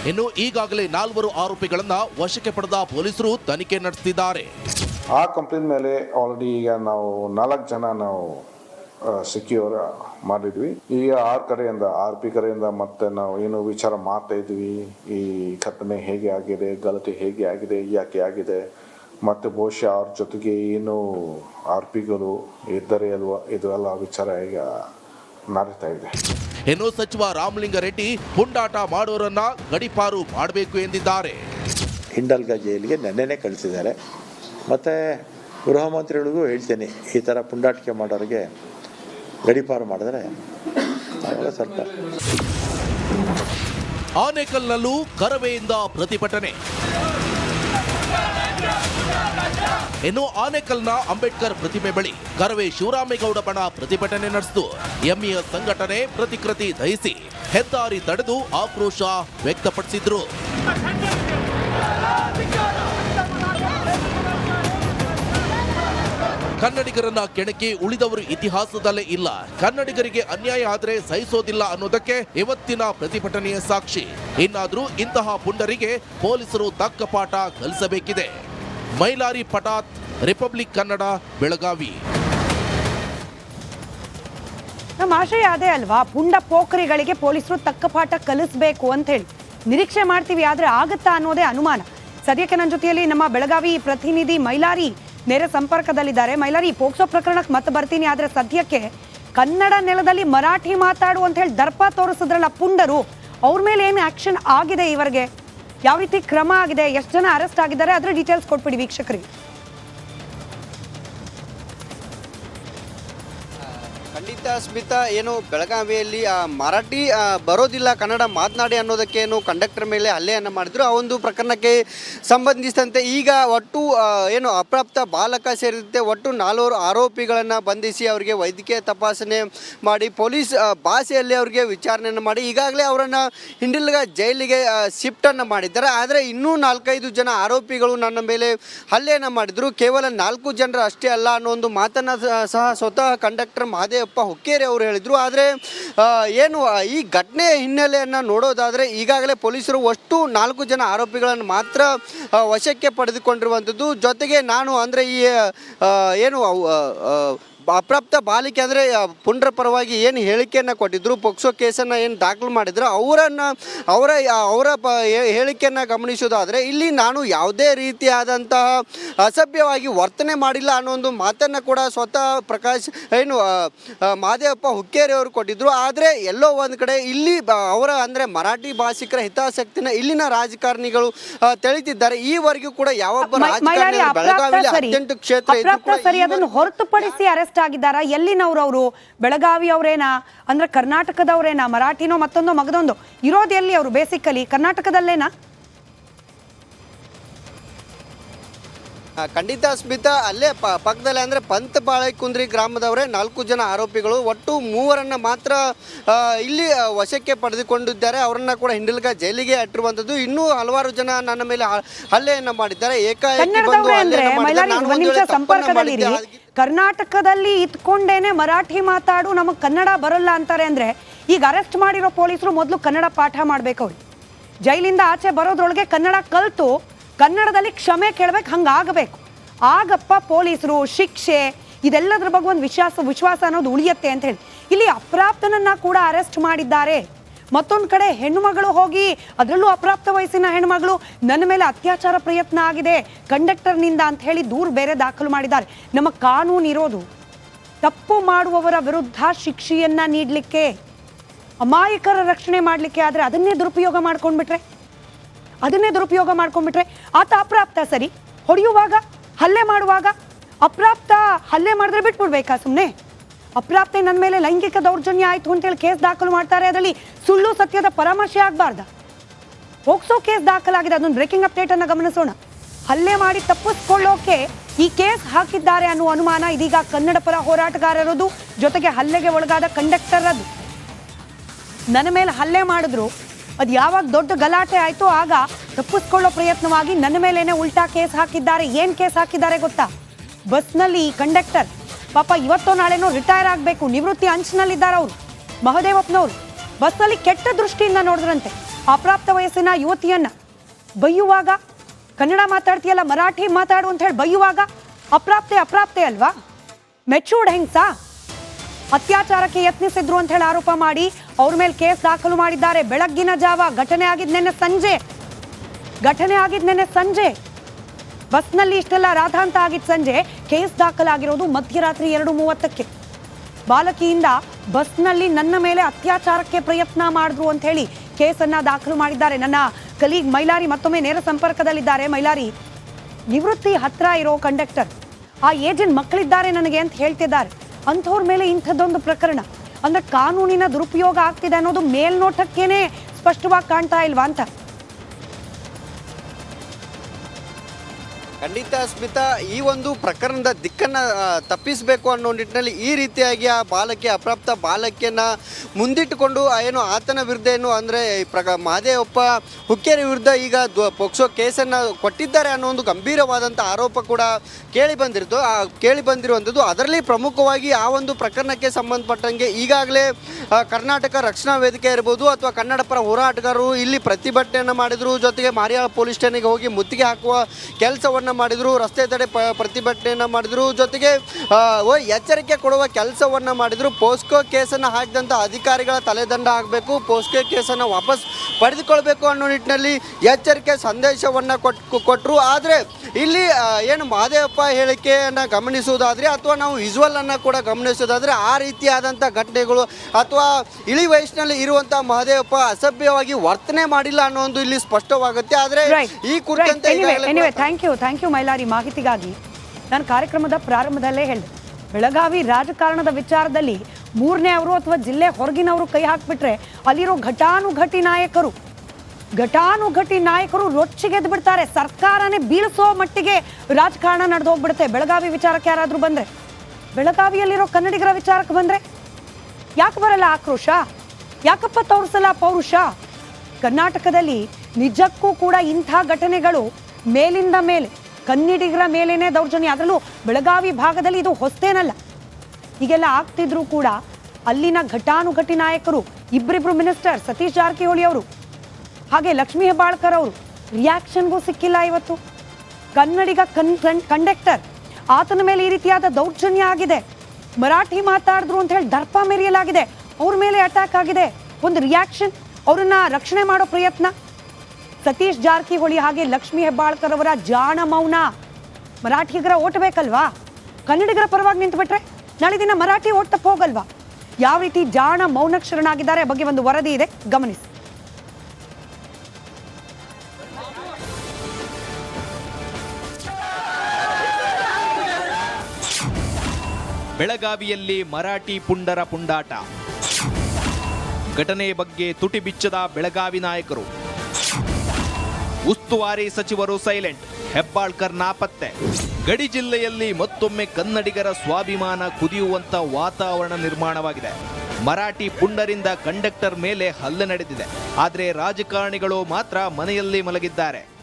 ಇನ್ನು ಈಗಾಗಲೇ ನಾಲ್ವರು ಆರೋಪಿಗಳನ್ನ ವಶಕ್ಕೆ ಪಡೆದ ಪೊಲೀಸರು ತನಿಖೆ ನಡೆಸಿದ್ದಾರೆ ಆ ಕಂಪ್ಲೇಂಟ್ ಮೇಲೆ ಆಲ್ರೆಡಿ ಈಗ ನಾವು ನಾಲ್ಕು ಜನ ನಾವು ಸೆಕ್ಯೂರ್ ಮಾಡಿದ್ವಿ. ಈಗ ಆರ್ ಕಡೆಯಿಂದ, ಆರ್ ಪಿ ಕಡೆಯಿಂದ ಮತ್ತೆ ನಾವು ಏನು ವಿಚಾರ ಮಾಡ್ತಾ ಇದ್ವಿ. ಈ ಘಟನೆ ಹೇಗೆ ಆಗಿದೆ ಗಲತಿ ಹೇಗೆ ಆಗಿದೆ, ಯಾಕೆ ಆಗಿದೆ, ಮತ್ತೆ ಬಹುಶಃ ಅವ್ರ ಜೊತೆಗೆ ಏನು ಆರ್ ಪಿಗಳು ಇದ್ದರೆ ಅಲ್ವಾ, ಇದು ಎಲ್ಲ ವಿಚಾರ ಈಗ ನಡೀತಾ ಇದೆ. ಇನ್ನು ಸಚಿವ ರಾಮಲಿಂಗಾರೆಡ್ಡಿ ಪುಂಡಾಟ ಮಾಡೋರನ್ನ ಗಡಿಪಾರು ಮಾಡಬೇಕು ಎಂದಿದ್ದಾರೆ. ಹಿಂಡಲ್ಗ ಜೈಲಿಗೆ ನೆನ್ನೆನೇ ಕಳಿಸಿದ್ದಾರೆ. ಮತ್ತು ಗೃಹ ಮಂತ್ರಿಗಳಿಗೂ ಹೇಳ್ತೇನೆ ಈ ಥರ ಪುಂಡಾಟಿಕೆ ಮಾಡೋರಿಗೆ ಗಡಿಪಾರು ಮಾಡಿದ್ರೆ ಸ್ವಲ್ಪ ಆನೇಕಲ್ನಲ್ಲೂ ಕರವೆಯಿಂದ ಪ್ರತಿಭಟನೆ. ಇನ್ನು ಆನೇಕಲ್ನ ಅಂಬೇಡ್ಕರ್ ಪ್ರತಿಮೆ ಬಳಿ ಕರವೇ ಶಿವರಾಮೇಗೌಡ ಬಣ ಪ್ರತಿಭಟನೆ ನಡೆಸಿತು. ಎಂಇಎ ಸಂಘಟನೆ ಪ್ರತಿಕೃತಿ ದಹಿಸಿ ಹೆದ್ದಾರಿ ತಡೆದು ಆಕ್ರೋಶ ವ್ಯಕ್ತಪಡಿಸಿದ್ರು. ಕನ್ನಡಿಗರನ್ನ ಕೆಣಕಿ ಉಳಿದವರು ಇತಿಹಾಸದಲ್ಲೇ ಇಲ್ಲ. ಕನ್ನಡಿಗರಿಗೆ ಅನ್ಯಾಯ ಆದರೆ ಸಹಿಸೋದಿಲ್ಲ ಅನ್ನೋದಕ್ಕೆ ಇವತ್ತಿನ ಪ್ರತಿಭಟನೆಯ ಸಾಕ್ಷಿ. ಇನ್ನಾದರೂ ಇಂತಹ ಪುಂಡರಿಗೆ ಪೊಲೀಸರು ತಕ್ಕ ಪಾಠ ಕಲಿಸಬೇಕಿದೆ. ಮೈಲಾರಿ ಪಟಾತ್, ರಿಪಬ್ಲಿಕ್ ಕನ್ನಡ, ಬೆಳಗಾವಿ. ನಮ್ಮ ಆಶಯ ಅದೇ ಅಲ್ವಾ? ಪುಂಡ ಪೋಖರಿಗಳಿಗೆ ಪೊಲೀಸರು ತಕ್ಕ ಪಾಠ ಕಲಿಸ್ಬೇಕು ಅಂತ ಹೇಳಿ. ನಿರೀಕ್ಷೆ ಮಾಡ್ತೀವಿ, ಆದ್ರೆ ಆಗುತ್ತಾ ಅನ್ನೋದೇ ಅನುಮಾನ. ಸದ್ಯಕ್ಕೆ ನನ್ನ ಜೊತೆಯಲ್ಲಿ ನಮ್ಮ ಬೆಳಗಾವಿ ಪ್ರತಿನಿಧಿ ಮೈಲಾರಿ ನೇರ ಸಂಪರ್ಕದಲ್ಲಿದ್ದಾರೆ. ಮೈಲಾರಿ, ಪೋಕ್ಸೋ ಪ್ರಕರಣಕ್ಕೆ ಮತ್ತೆ ಬರ್ತೀನಿ, ಆದ್ರೆ ಸದ್ಯಕ್ಕೆ ಕನ್ನಡ ನೆಲದಲ್ಲಿ ಮರಾಠಿ ಮಾತಾಡು ಅಂತ ಹೇಳಿ ದರ್ಪ ತೋರಿಸಿದ್ರಲ್ಲ ಪುಂಡರು, ಅವ್ರ ಮೇಲೆ ಏನು ಆಕ್ಷನ್ ಆಗಿದೆ ಇವರಿಗೆ? ಯಾವ ರೀತಿ ಕ್ರಮ ಆಗಿದೆ ಎಷ್ಟು ಜನ ಅರೆಸ್ಟ್ ಆಗಿದ್ದಾರೆ ಅದರ ಡೀಟೇಲ್ಸ್ ಕೊಟ್ಬಿಡಿ ವೀಕ್ಷಕರಿಗೆ. ಖಂಡಿತ ಸ್ಮಿತಾ, ಏನು ಬೆಳಗಾವಿಯಲ್ಲಿ ಮರಾಠಿ ಬರೋದಿಲ್ಲ ಕನ್ನಡ ಮಾತನಾಡಿ ಅನ್ನೋದಕ್ಕೆ ಏನು ಕಂಡಕ್ಟರ್ ಮೇಲೆ ಹಲ್ಲೆಯನ್ನು ಮಾಡಿದ್ರು. ಆ ಒಂದು ಪ್ರಕರಣಕ್ಕೆ ಸಂಬಂಧಿಸಿದಂತೆ ಈಗ ಒಟ್ಟು ಏನು ಅಪ್ರಾಪ್ತ ಬಾಲಕ ಸೇರಿದಂತೆ ಒಟ್ಟು ನಾಲ್ವರು ಆರೋಪಿಗಳನ್ನು ಬಂಧಿಸಿ ಅವರಿಗೆ ವೈದ್ಯಕೀಯ ತಪಾಸಣೆ ಮಾಡಿ, ಪೊಲೀಸ್ ಭಾಷೆಯಲ್ಲಿ ಅವರಿಗೆ ವಿಚಾರಣೆಯನ್ನು ಮಾಡಿ, ಈಗಾಗಲೇ ಅವರನ್ನು ಹಿಂಡಿಲ್ಗ ಜೈಲಿಗೆ ಶಿಫ್ಟನ್ನು ಮಾಡಿದ್ದಾರೆ. ಆದರೆ ಇನ್ನೂ ನಾಲ್ಕೈದು ಜನ ಆರೋಪಿಗಳು ನನ್ನ ಮೇಲೆ ಹಲ್ಲೆಯನ್ನು ಮಾಡಿದರು. ಕೇವಲ ನಾಲ್ಕು ಜನರು ಅಷ್ಟೇ ಅಲ್ಲ ಅನ್ನೋ ಒಂದು ಮಾತನ್ನು ಸಹ ಸ್ವತಃ ಕಂಡಕ್ಟರ್ ಮಹದೇವಪ್ಪ ಹುಕ್ಕೇರಿ ಅವರು ಹೇಳಿದರು. ಆದರೆ ಏನು ಈ ಘಟನೆಯ ಹಿನ್ನೆಲೆಯನ್ನು ನೋಡೋದಾದರೆ ಈಗಾಗಲೇ ಪೊಲೀಸರು ಅಷ್ಟು ನಾಲ್ಕು ಜನ ಆರೋಪಿಗಳನ್ನು ಮಾತ್ರ ವಶಕ್ಕೆ ಪಡೆದುಕೊಂಡಿರುವಂಥದ್ದು. ಜೊತೆಗೆ ನಾನು ಅಂದರೆ ಈ ಏನು ಅಪ್ರಾಪ್ತ ಬಾಲಿಕೆ ಅಂದರೆ ಪುಂಡ್ರ ಪರವಾಗಿ ಏನು ಹೇಳಿಕೆಯನ್ನು ಕೊಟ್ಟಿದ್ರು ಪೊಕ್ಸೋ ಕೇಸನ್ನು ಏನು ದಾಖಲು ಮಾಡಿದ್ರು ಅವರನ್ನು ಅವರ ಅವರ ಪ ಹೇಳಿಕೆಯನ್ನು ಗಮನಿಸೋದಾದರೆ ಇಲ್ಲಿ ನಾನು ಯಾವುದೇ ರೀತಿಯಾದಂತಹ ಅಸಭ್ಯವಾಗಿ ವರ್ತನೆ ಮಾಡಿಲ್ಲ ಅನ್ನೋ ಒಂದು ಮಾತನ್ನು ಕೂಡ ಸ್ವತಃ ಪ್ರಕಾಶ್ ಏನು ಮಾದೇವಪ್ಪ ಹುಕ್ಕೇರಿ ಅವರು ಕೊಟ್ಟಿದ್ರು. ಆದರೆ ಎಲ್ಲೋ ಒಂದು ಕಡೆ ಇಲ್ಲಿ ಅವರ ಅಂದರೆ ಮರಾಠಿ ಭಾಷಿಕರ ಹಿತಾಸಕ್ತಿನ ಇಲ್ಲಿನ ರಾಜಕಾರಣಿಗಳು ತಿಳಿತಿದ್ದಾರೆ. ಈವರೆಗೂ ಕೂಡ ಯಾವೊಬ್ಬ ರಾಜಕಾರಣಿ ಬೆಳಗಾವಿಯಲ್ಲಿ ಹದಿನೆಂಟು ಕ್ಷೇತ್ರ ಹೊರತುಪಡಿಸಿ ಅರೆಸ್ಟ್ ಆಗಿದ್ದಾರಾ ಎಲ್ಲಿನವ್ರು ಅವರು? ಬೆಳಗಾವಿ ಅವರೇನಾ? ಅಂದ್ರೆ ಕರ್ನಾಟಕದವರೇನಾ? ಮರಾಠಿನೋ ಮತ್ತೊಂದೋ ಮಗದೊಂದು? ಇರೋದು ಎಲ್ಲಿ ಅವರು? ಬೇಸಿಕಲಿ ಕರ್ನಾಟಕದಲ್ಲೇನಾ? ಖಂಡಿತ ಸ್ಮಿತಾ ಅಲ್ಲೇ ಪ ಪಕ್ಕದಲ್ಲೇ ಅಂದರೆ ಪಂತ್ ಬಾಳೆಕುಂದ್ರಿ ಗ್ರಾಮದವರೇ ನಾಲ್ಕು ಜನ ಆರೋಪಿಗಳು ಒಟ್ಟು ಮೂವರನ್ನು ಮಾತ್ರ ಇಲ್ಲಿ ವಶಕ್ಕೆ ಪಡೆದುಕೊಂಡಿದ್ದಾರೆ. ಅವರನ್ನು ಕೂಡ ಹಿಂಡಲ್ಗ ಜೈಲಿಗೆ ಅಟ್ಟಿರುವಂಥದ್ದು ಇನ್ನೂ ಹಲವಾರು ಜನ ನನ್ನ ಮೇಲೆ ಹಲ್ಲೆಯನ್ನು ಮಾಡಿದ್ದಾರೆ. ಏಕಾಏಕಿ ಕರ್ನಾಟಕದಲ್ಲಿ ಇತ್ಕೊಂಡೇನೆ ಮರಾಠಿ ಮಾತಾಡು ನಮಗೆ ಕನ್ನಡ ಬರಲ್ಲ ಅಂತಾರೆ ಅಂದ್ರೆ ಈಗ ಅರೆಸ್ಟ್ ಮಾಡಿರೋ ಪೊಲೀಸರು ಮೊದಲು ಕನ್ನಡ ಪಾಠ ಮಾಡಬೇಕು ಅವ್ರು. ಜೈಲಿಂದ ಆಚೆ ಬರೋದ್ರೊಳಗೆ ಕನ್ನಡ ಕಲ್ತು ಕನ್ನಡದಲ್ಲಿ ಕ್ಷಮೆ ಕೇಳಬೇಕು, ಹಂಗಾಗಬೇಕು. ಆಗಪ್ಪ ಪೊಲೀಸರು, ಶಿಕ್ಷೆ, ಇದೆಲ್ಲದ್ರ ಬಗ್ಗೆ ಒಂದು ವಿಶ್ವಾಸ ವಿಶ್ವಾಸ ಅನ್ನೋದು ಉಳಿಯತ್ತೆ ಅಂತ ಹೇಳಿ. ಇಲ್ಲಿ ಅಪ್ರಾಪ್ತನನ್ನ ಕೂಡ ಅರೆಸ್ಟ್ ಮಾಡಿದ್ದಾರೆ. ಮತ್ತೊಂದು ಕಡೆ ಹೆಣ್ಣುಮಗಳು ಹೋಗಿ ಅದರಲ್ಲೂ ಅಪ್ರಾಪ್ತ ವಯಸ್ಸಿನ ಹೆಣ್ಮಗಳು ನನ್ನ ಮೇಲೆ ಅತ್ಯಾಚಾರ ಪ್ರಯತ್ನ ಆಗಿದೆ, ಕಂಡಕ್ಟರ್ನಿಂದ ಅಂತ ಹೇಳಿ ದೂರು ಬೇರೆ ದಾಖಲು ಮಾಡಿದ್ದಾರೆ. ನಮ್ಮ ಕಾನೂನು ಇರೋದು, ತಪ್ಪು ಮಾಡುವವರ ವಿರುದ್ಧ ಶಿಕ್ಷೆಯನ್ನ ನೀಡಲಿಕ್ಕೆ, ಅಮಾಯಕರ ರಕ್ಷಣೆ ಮಾಡಲಿಕ್ಕೆ ಆದರೆ ಅದನ್ನೇ ದುರುಪಯೋಗ ಮಾಡ್ಕೊಂಡ್ಬಿಟ್ರೆ? ಅದನ್ನೇ ದುರುಪಯೋಗ ಮಾಡ್ಕೊಂಡ್ಬಿಟ್ರೆ ಆತ ಅಪ್ರಾಪ್ತ ಸರಿ? ಹೊಡೆಯುವಾಗ, ಹಲ್ಲೆ ಮಾಡುವಾಗ? ಅಪ್ರಾಪ್ತ ಹಲ್ಲೆ ಮಾಡಿದ್ರೆ ಬಿಟ್ಬಿಡ್ಬೇಕಾ ಸುಮ್ಮನೆ ಅಪ್ರಾಪ್ತೆ ನನ್ನ ಮೇಲೆ ಲೈಂಗಿಕ ದೌರ್ಜನ್ಯ ಆಯಿತು ಅಂತೇಳಿ ಕೇಸ್ ದಾಖಲು ಮಾಡ್ತಾರೆ, ಅದರಲ್ಲಿ ಸುಳ್ಳು ಸತ್ಯದ ಪರಾಮರ್ಶೆ ಆಗಬಾರ್ದ. ಹೋಗ್ಸೋ ಕೇಸ್ ದಾಖಲಾಗಿದೆ, ಅದೊಂದು ಬ್ರೇಕಿಂಗ್ ಅಪ್ಡೇಟ್ ಅನ್ನ ಗಮನಿಸೋಣ. ಹಲ್ಲೆ ಮಾಡಿ ತಪ್ಪಿಸ್ಕೊಳ್ಳೋಕೆ ಈ ಕೇಸ್ ಹಾಕಿದ್ದಾರೆ ಅನ್ನುವ ಅನುಮಾನ ಇದೀಗ ಕನ್ನಡ ಪರ ಹೋರಾಟಗಾರರದು ಜೊತೆಗೆ ಹಲ್ಲೆಗೆ ಒಳಗಾದ ಕಂಡಕ್ಟರ್ ಅದು ನನ್ನ ಮೇಲೆ ಹಲ್ಲೆ ಮಾಡಿದ್ರು ಅದು ಯಾವಾಗ ದೊಡ್ಡ ಗಲಾಟೆ ಆಯಿತು ಆಗ ತಪ್ಪಿಸ್ಕೊಳ್ಳೋ ಪ್ರಯತ್ನವಾಗಿ ನನ್ನ ಮೇಲೇನೆ ಉಲ್ಟಾ ಕೇಸ್ ಹಾಕಿದ್ದಾರೆ. ಏನ್ ಕೇಸ್ ಹಾಕಿದ್ದಾರೆ ಗೊತ್ತಾ? ಬಸ್ನಲ್ಲಿ ಈ ಕಂಡಕ್ಟರ್, ಪಾಪ ಇವತ್ತೋ ನಾಳೆನೋ ರಿಟೈರ್ ಆಗಬೇಕು, ನಿವೃತ್ತಿ ಅಂಚಿನಲ್ಲಿದ್ದಾರೆ ಅವರು, ಮಹದೇವಪ್ಪನವರು. ಬಸ್ನಲ್ಲಿ ಕೆಟ್ಟ ದೃಷ್ಟಿಯಿಂದ ನೋಡಿದ್ರಂತೆ, ಅಪ್ರಾಪ್ತ ವಯಸ್ಸಿನ ಯುವತಿಯನ್ನ. ಬೈಯುವಾಗ, ಕನ್ನಡ ಮಾತಾಡ್ತೀಯಲ್ಲ, ಮರಾಠಿ ಮಾತಾಡು ಅಂತ ಹೇಳಿ ಬೈಯುವಾಗ ಅಪ್ರಾಪ್ತೆ ಅಪ್ರಾಪ್ತೆ ಅಲ್ವಾ? ಮೆಚೂರ್ಡ್ ಹೆಂಗ್ಸಾ? ಅತ್ಯಾಚಾರಕ್ಕೆ ಯತ್ನಿಸಿದ್ರು ಅಂತ ಹೇಳಿ ಆರೋಪ ಮಾಡಿ ಅವ್ರ ಮೇಲೆ ಕೇಸ್ ದಾಖಲು ಮಾಡಿದ್ದಾರೆ. ಬೆಳಗ್ಗಿನ ಜಾವ ಘಟನೆ ಆಗಿದ್ ನೆನ್ನೆ ಸಂಜೆ. ಘಟನೆ ಆಗಿದ್ ನೆನ್ನೆ ಸಂಜೆ. ಬಸ್ನಲ್ಲಿ ಇಷ್ಟೆಲ್ಲ ರಾಧಾಂತ ಆಗಿದ್ ಸಂಜೆ ಕೇಸ್ ದಾಖಲಾಗಿರೋದು ಮಧ್ಯರಾತ್ರಿ ಎರಡು ಮೂವತ್ತಕ್ಕೆ. ಬಾಲಕಿಯಿಂದ ಬಸ್ನಲ್ಲಿ ನನ್ನ ಮೇಲೆ ಅತ್ಯಾಚಾರಕ್ಕೆ ಪ್ರಯತ್ನ ಮಾಡಿದ್ರು ಅಂತ ಹೇಳಿ ಕೇಸನ್ನ ದಾಖಲು ಮಾಡಿದ್ದಾರೆ. ನನ್ನ ಕಲೀಗ್ ಮೈಲಾರಿ ಮತ್ತೊಮ್ಮೆ ನೇರ ಸಂಪರ್ಕದಲ್ಲಿದ್ದಾರೆ. ಮೈಲಾರಿ, ನಿವೃತ್ತಿ ಹತ್ರ ಇರೋ ಕಂಡಕ್ಟರ್. ಆ ಏಜೆಂಟ್ ಮಕ್ಕಳಿದ್ದಾರೆ ನನಗೆ ಅಂತ ಹೇಳ್ತಿದ್ದಾರೆ. ಅಂಥವ್ರ ಮೇಲೆ ಇಂಥದ್ದೊಂದು ಪ್ರಕರಣ. ಅಂದ್ರೆ ಕಾನೂನಿನ ದುರುಪಯೋಗ ಆಗ್ತಿದೆ ಅನ್ನೋದು ಮೇಲ್ನೋಟಕ್ಕೇನೆ ಸ್ಪಷ್ಟವಾಗಿ ಕಾಣ್ತಾ ಇಲ್ವಾ ಅಂತ. ಖಂಡಿತ ಸ್ಮಿತಾ, ಈ ಒಂದು ಪ್ರಕರಣದ ದಿಕ್ಕನ್ನು ತಪ್ಪಿಸಬೇಕು ಅನ್ನೋ ನಿಟ್ಟಿನಲ್ಲಿ ಈ ರೀತಿಯಾಗಿ ಆ ಬಾಲಕಿ, ಅಪ್ರಾಪ್ತ ಬಾಲಕಿಯನ್ನು ಮುಂದಿಟ್ಟುಕೊಂಡು ಏನು ಆತನ ವಿರುದ್ಧ ಏನು ಅಂದರೆ ಪ್ರಕ ಮಹದೇವಪ್ಪ ಹುಕ್ಕೇರಿ ವಿರುದ್ಧ ಈಗ ಪೊಕ್ಸೋ ಕೇಸನ್ನು ಕೊಟ್ಟಿದ್ದಾರೆ ಅನ್ನೋ ಒಂದು ಗಂಭೀರವಾದಂಥ ಆರೋಪ ಕೂಡ ಕೇಳಿ ಬಂದಿರ್ತು ಆ, ಕೇಳಿ ಬಂದಿರುವಂಥದ್ದು, ಅದರಲ್ಲಿ ಪ್ರಮುಖವಾಗಿ ಆ ಒಂದು ಪ್ರಕರಣಕ್ಕೆ ಸಂಬಂಧಪಟ್ಟಂಗೆ ಈಗಾಗಲೇ ಕರ್ನಾಟಕ ರಕ್ಷಣಾ ವೇದಿಕೆ ಇರ್ಬೋದು ಅಥವಾ ಕನ್ನಡ ಪರ ಹೋರಾಟಗಾರರು ಇಲ್ಲಿ ಪ್ರತಿಭಟನೆಯನ್ನು ಮಾಡಿದರು, ಜೊತೆಗೆ ಮಾರಿಯಾಳ ಪೊಲೀಸ್ ಠಾಣೆಗೆ ಹೋಗಿ ಮುತ್ತಿಗೆ ಹಾಕುವ ಕೆಲಸವನ್ನು ಮಾಡಿದ್ರು ರಸ್ತೆ ತಡೆ ಪ ಪ್ರತಿಭಟನೆಯನ್ನು ಮಾಡಿದ್ರು ಜೊತೆಗೆ ಎಚ್ಚರಿಕೆ ಕೊಡುವ ಕೆಲಸವನ್ನು ಮಾಡಿದರು ಪೋಸ್ಕೋ ಕೇಸನ್ನು ಹಾಕಿದಂಥ ಅಧಿಕಾರಿಗಳ ತಲೆದಂಡ ಆಗಬೇಕು ಪೋಸ್ಕೋ ಕೇಸನ್ನು ವಾಪಸ್ ಪಡೆದುಕೊಳ್ಬೇಕು ಅನ್ನೋ ನಿಟ್ಟಿನಲ್ಲಿ ಎಚ್ಚರಿಕೆ ಸಂದೇಶವನ್ನು ಕೊಟ್ಟು ಕೊಟ್ಟರು ಆದರೆ ಇಲ್ಲಿ ಏನು ಮಹದೇವಪ್ಪ ಹೇಳಿಕೆಯನ್ನು ಗಮನಿಸುವುದಾದರೆ ಅಥವಾ ನಾವು ವಿಜುವಲನ್ನು ಕೂಡ ಗಮನಿಸೋದಾದರೆ ಆ ರೀತಿಯಾದಂಥ ಘಟನೆಗಳು ಅಥವಾ ಇಳಿ ವಯಸ್ಸಿನಲ್ಲಿ ಇರುವಂಥ ಮಹದೇವಪ್ಪ ಅಸಭ್ಯವಾಗಿ ವರ್ತನೆ ಮಾಡಿಲ್ಲ ಅನ್ನೋ ಒಂದು ಇಲ್ಲಿ ಸ್ಪಷ್ಟವಾಗುತ್ತೆ. ಆದರೆ ಈ ಕುರಿತಂತೆ ಥ್ಯಾಂಕ್ ಯು ಮೈಲಾರಿ ಮಾಹಿತಿಗಾಗಿ. ನಾನು ಕಾರ್ಯಕ್ರಮದ ಪ್ರಾರಂಭದಲ್ಲೇ ಹೇಳಿದೆ. ಬೆಳಗಾವಿ ರಾಜಕಾರಣದ ವಿಚಾರದಲ್ಲಿ ಮೂರನೇ ಅವರು ಅಥವಾ ಜಿಲ್ಲೆ ಹೊರಗಿನವರು ಕೈ ಹಾಕ್ಬಿಟ್ರೆ ಅಲ್ಲಿರೋ ಘಟಾನುಘಟಿ ನಾಯಕರು ಘಟಾನುಘಟಿ ನಾಯಕರು ರೊಚ್ಚಿಗೆದ್ದು ಬಿಡ್ತಾರೆ ಸರ್ಕಾರನೇ ಬೀಳಿಸೋ ಮಟ್ಟಿಗೆ ರಾಜಕಾರಣ ನಡೆದು ಹೋಗ್ಬಿಡುತ್ತೆ ಬೆಳಗಾವಿ ವಿಚಾರಕ್ಕೆ ಯಾರಾದರೂ ಬಂದ್ರೆ, ಬೆಳಗಾವಿಯಲ್ಲಿರೋ ಕನ್ನಡಿಗರ ವಿಚಾರಕ್ಕೆ ಬಂದ್ರೆ, ಯಾಕೆ ಬರಲ್ಲ ಆಕ್ರೋಶ? ಯಾಕಪ್ಪ ತೋರಿಸಲ್ಲ ಪೌರುಷ? ಕರ್ನಾಟಕದಲ್ಲಿ ನಿಜಕ್ಕೂ ಕೂಡ ಇಂಥ ಘಟನೆಗಳು ಮೇಲಿಂದ ಮೇಲೆ ಕನ್ನಡಿಗರ ಮೇಲೇನೆ ದೌರ್ಜನ್ಯ. ಅದರಲ್ಲೂ ಬೆಳಗಾವಿ ಭಾಗದಲ್ಲಿ ಇದು ಹೊಸ್ತೇನಲ್ಲ. ಹೀಗೆಲ್ಲ ಆಗ್ತಿದ್ರು ಕೂಡ ಅಲ್ಲಿನ ಘಟಾನುಘಟಿ ನಾಯಕರು ಇಬ್ಬರಿಬ್ರು ಮಿನಿಸ್ಟರ್ ಸತೀಶ್ ಜಾರಕಿಹೊಳಿ ಅವರು, ಹಾಗೆ ಲಕ್ಷ್ಮೀ ಹೆಬ್ಬಾಳ್ಕರ್ ಅವರು ರಿಯಾಕ್ಷನ್ಗೂ ಸಿಕ್ಕಿಲ್ಲ ಇವತ್ತು. ಕನ್ನಡಿಗ ಕನ್ ಕಂಡಕ್ಟರ್ ಆತನ ಮೇಲೆ ಈ ರೀತಿಯಾದ ದೌರ್ಜನ್ಯ ಆಗಿದೆ. ಮರಾಠಿ ಮಾತಾಡಿದ್ರು ಅಂತ ಹೇಳಿ ದರ್ಪ ಮೆರೆಯಲಾಗಿದೆ. ಅವ್ರ ಮೇಲೆ ಅಟ್ಯಾಕ್ ಆಗಿದೆ. ಒಂದು ರಿಯಾಕ್ಷನ್ ಅವ್ರನ್ನ ರಕ್ಷಣೆ ಮಾಡೋ ಪ್ರಯತ್ನ. ಸತೀಶ್ ಜಾರಕಿಹೊಳಿ ಹಾಗೆ ಲಕ್ಷ್ಮಿ ಹೆಬ್ಬಾಳ್ಕರ್ ಅವರ ಜಾಣ ಮೌನ. ಮರಾಠಿಗರ ಓಟ್ ಬೇಕಲ್ವಾ? ಕನ್ನಡಿಗರ ಪರವಾಗಿ ನಿಂತುಬಿಟ್ರೆ ನಾಳೆ ದಿನ ಮರಾಠಿ ಓಟ್ ತಪ್ಪ ಹೋಗಲ್ವಾ? ಯಾವ ರೀತಿ ಜಾಣ ಮೌನಕ್ಕೆ ಬಗ್ಗೆ ಒಂದು ವರದಿ ಇದೆ. ಗಮನಿಸಿ. ಬೆಳಗಾವಿಯಲ್ಲಿ ಮರಾಠಿ ಪುಂಡರ ಪುಂಡಾಟ. ಘಟನೆ ಬಗ್ಗೆ ತುಟಿ ಬಿಚ್ಚದ ಬೆಳಗಾವಿ ನಾಯಕರು. ಉಸ್ತುವಾರಿ ಸಚಿವರು ಸೈಲೆಂಟ್. ಹೆಬ್ಬಾಳ್ಕರ್ ನಾಪತ್ತೆ. ಗಡಿ ಜಿಲ್ಲೆಯಲ್ಲಿ ಮತ್ತೊಮ್ಮೆ ಕನ್ನಡಿಗರ ಸ್ವಾಭಿಮಾನ ಕುದಿಯುವಂತ ವಾತಾವರಣ ನಿರ್ಮಾಣವಾಗಿದೆ. ಮರಾಠಿ ಪುಂಡರಿಂದ ಕಂಡಕ್ಟರ್ ಮೇಲೆ ಹಲ್ಲೆ ನಡೆದಿದೆ. ಆದರೆ ರಾಜಕಾರಣಿಗಳು ಮಾತ್ರ ಮನೆಯಲ್ಲಿ ಮಲಗಿದ್ದಾರೆ.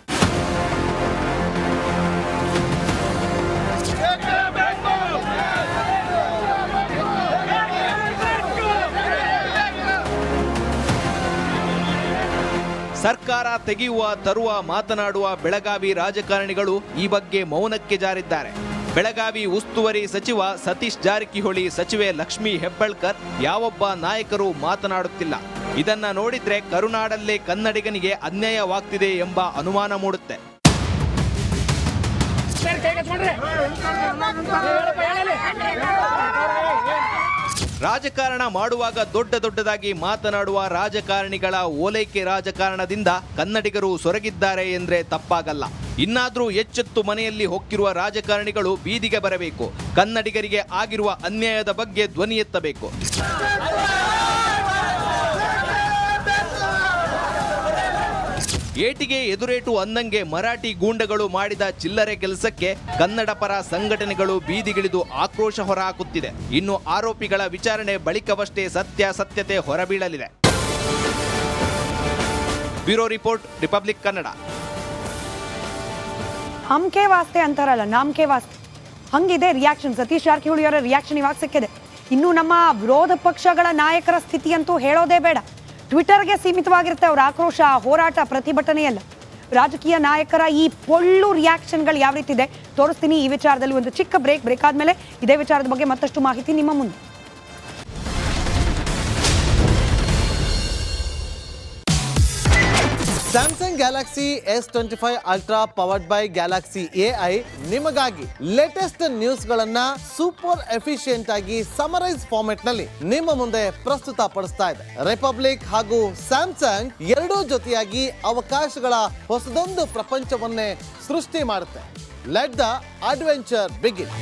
ಸರ್ಕಾರ ತೆಗೆಯುವ, ತರುವ, ಮಾತನಾಡುವ ಬೆಳಗಾವಿ ರಾಜಕಾರಣಿಗಳು ಈ ಬಗ್ಗೆ ಮೌನಕ್ಕೆ ಜಾರಿದ್ದಾರೆ. ಬೆಳಗಾವಿ ಉಸ್ತುವಾರಿ ಸಚಿವ ಸತೀಶ್ ಜಾರಕಿಹೊಳಿ, ಸಚಿವೆ ಲಕ್ಷ್ಮಿ ಹೆಬ್ಬಳ್ಕರ್ ಯಾವೊಬ್ಬ ನಾಯಕರು ಮಾತನಾಡುತ್ತಿಲ್ಲ. ಇದನ್ನ ನೋಡಿದ್ರೆ ಕರುನಾಡಲ್ಲೇ ಕನ್ನಡಿಗನಿಗೆ ಅನ್ಯಾಯವಾಗ್ತಿದೆ ಎಂಬ ಅನುಮಾನ ಮೂಡುತ್ತೆ. ರಾಜಕಾರಣ ಮಾಡುವಾಗ ದೊಡ್ಡ ದೊಡ್ಡದಾಗಿ ಮಾತನಾಡುವ ರಾಜಕಾರಣಿಗಳ ಓಲೈಕೆ ರಾಜಕಾರಣದಿಂದ ಕನ್ನಡಿಗರು ಸೊರಗಿದ್ದಾರೆ ಎಂದ್ರೆ ತಪ್ಪಾಗಲ್ಲ. ಇನ್ನಾದ್ರೂ ಎಚ್ಚೆತ್ತು ಮನೆಯಲ್ಲಿ ಹೊಕ್ಕಿರುವ ರಾಜಕಾರಣಿಗಳು ಬೀದಿಗೆ ಬರಬೇಕು. ಕನ್ನಡಿಗರಿಗೆ ಆಗಿರುವ ಅನ್ಯಾಯದ ಬಗ್ಗೆ ಧ್ವನಿ ಎತ್ತಬೇಕು. ಏಟಿಗೆ ಎದುರೇಟು ಅಂದಂಗೆ ಮರಾಠಿ ಗೂಂಡಗಳು ಮಾಡಿದ ಚಿಲ್ಲರೆ ಕೆಲಸಕ್ಕೆ ಕನ್ನಡ ಪರ ಸಂಘಟನೆಗಳು ಬೀದಿಗಿಳಿದು ಆಕ್ರೋಶ ಹೊರಹಾಕುತ್ತಿದೆ. ಇನ್ನು ಆರೋಪಿಗಳ ವಿಚಾರಣೆ ಬಳಿಕವಷ್ಟೇ ಸತ್ಯಾಸತ್ಯತೆ ಹೊರಬೀಳಲಿದೆ. Bureau report, Republic Kannada. ಹಮ್ಕೆ ವಾಸ್ತೆ ಅಂತಾರಲ್ಲ ನಾಮ್ಕೆ ವಾಸ್ತೆ. ಹಂಗಿದೆ ರಿಯಾಕ್ಷನ್ ಸತೀಶ್ ಜಾರಕಿಹೊಳಿ ಅವರ ರಿಯಾಕ್ಷನ್ ಇವಾಗ ಸಿಕ್ಕಿದೆ. ಇನ್ನು ನಮ್ಮ ವಿರೋಧ ಪಕ್ಷಗಳ ನಾಯಕರ ಸ್ಥಿತಿ ಅಂತೂ ಹೇಳೋದೇ ಬೇಡ. ಟ್ವಿಟರ್ಗೆ ಸೀಮಿತವಾಗಿರುತ್ತೆ ಅವರ ಆಕ್ರೋಶ, ಹೋರಾಟ, ಪ್ರತಿಭಟನೆಯಲ್ಲ. ರಾಜಕೀಯ ನಾಯಕರ ಈ ಪೊಳ್ಳು ರಿಯಾಕ್ಷನ್ಗಳು ಯಾವ ರೀತಿ ಇದೆ? ತೋರಿಸ್ತೀನಿ ಈ ವಿಚಾರದಲ್ಲಿ ಒಂದು ಚಿಕ್ಕ ಬ್ರೇಕ್. ಬ್ರೇಕ್ ಆದಮೇಲೆ ಇದೇ ವಿಚಾರದ ಬಗ್ಗೆ ಮತ್ತಷ್ಟು ಮಾಹಿತಿ ನಿಮ್ಮ ಮುಂದೆ. Samsung Galaxy S twenty five Ultra powered by Galaxy AI ನಿಮಗಾಗಿ ಲೇಟೆಸ್ಟ್ ನ್ಯೂಸ್ ಗಳನ್ನ ಸೂಪರ್ ಎಫಿಷಿಯಂಟ್ ಆಗಿ ಸಮರೈಸ್ ಫಾರ್ಮೆಟ್ನಲ್ಲಿ ನಿಮ್ಮ ಮುಂದೆ ಪ್ರಸ್ತುತ ಪಡಿಸ್ತಾ ಇದೆ. ರಿಪಬ್ಲಿಕ್ ಹಾಗೂ ಸ್ಯಾಮ್ಸಂಗ್ ಎರಡೂ ಜೊತೆಯಾಗಿ ಅವಕಾಶಗಳ ಹೊಸದೊಂದು ಪ್ರಪಂಚವನ್ನೇ ಸೃಷ್ಟಿ ಮಾಡುತ್ತೆ. Let the adventure begin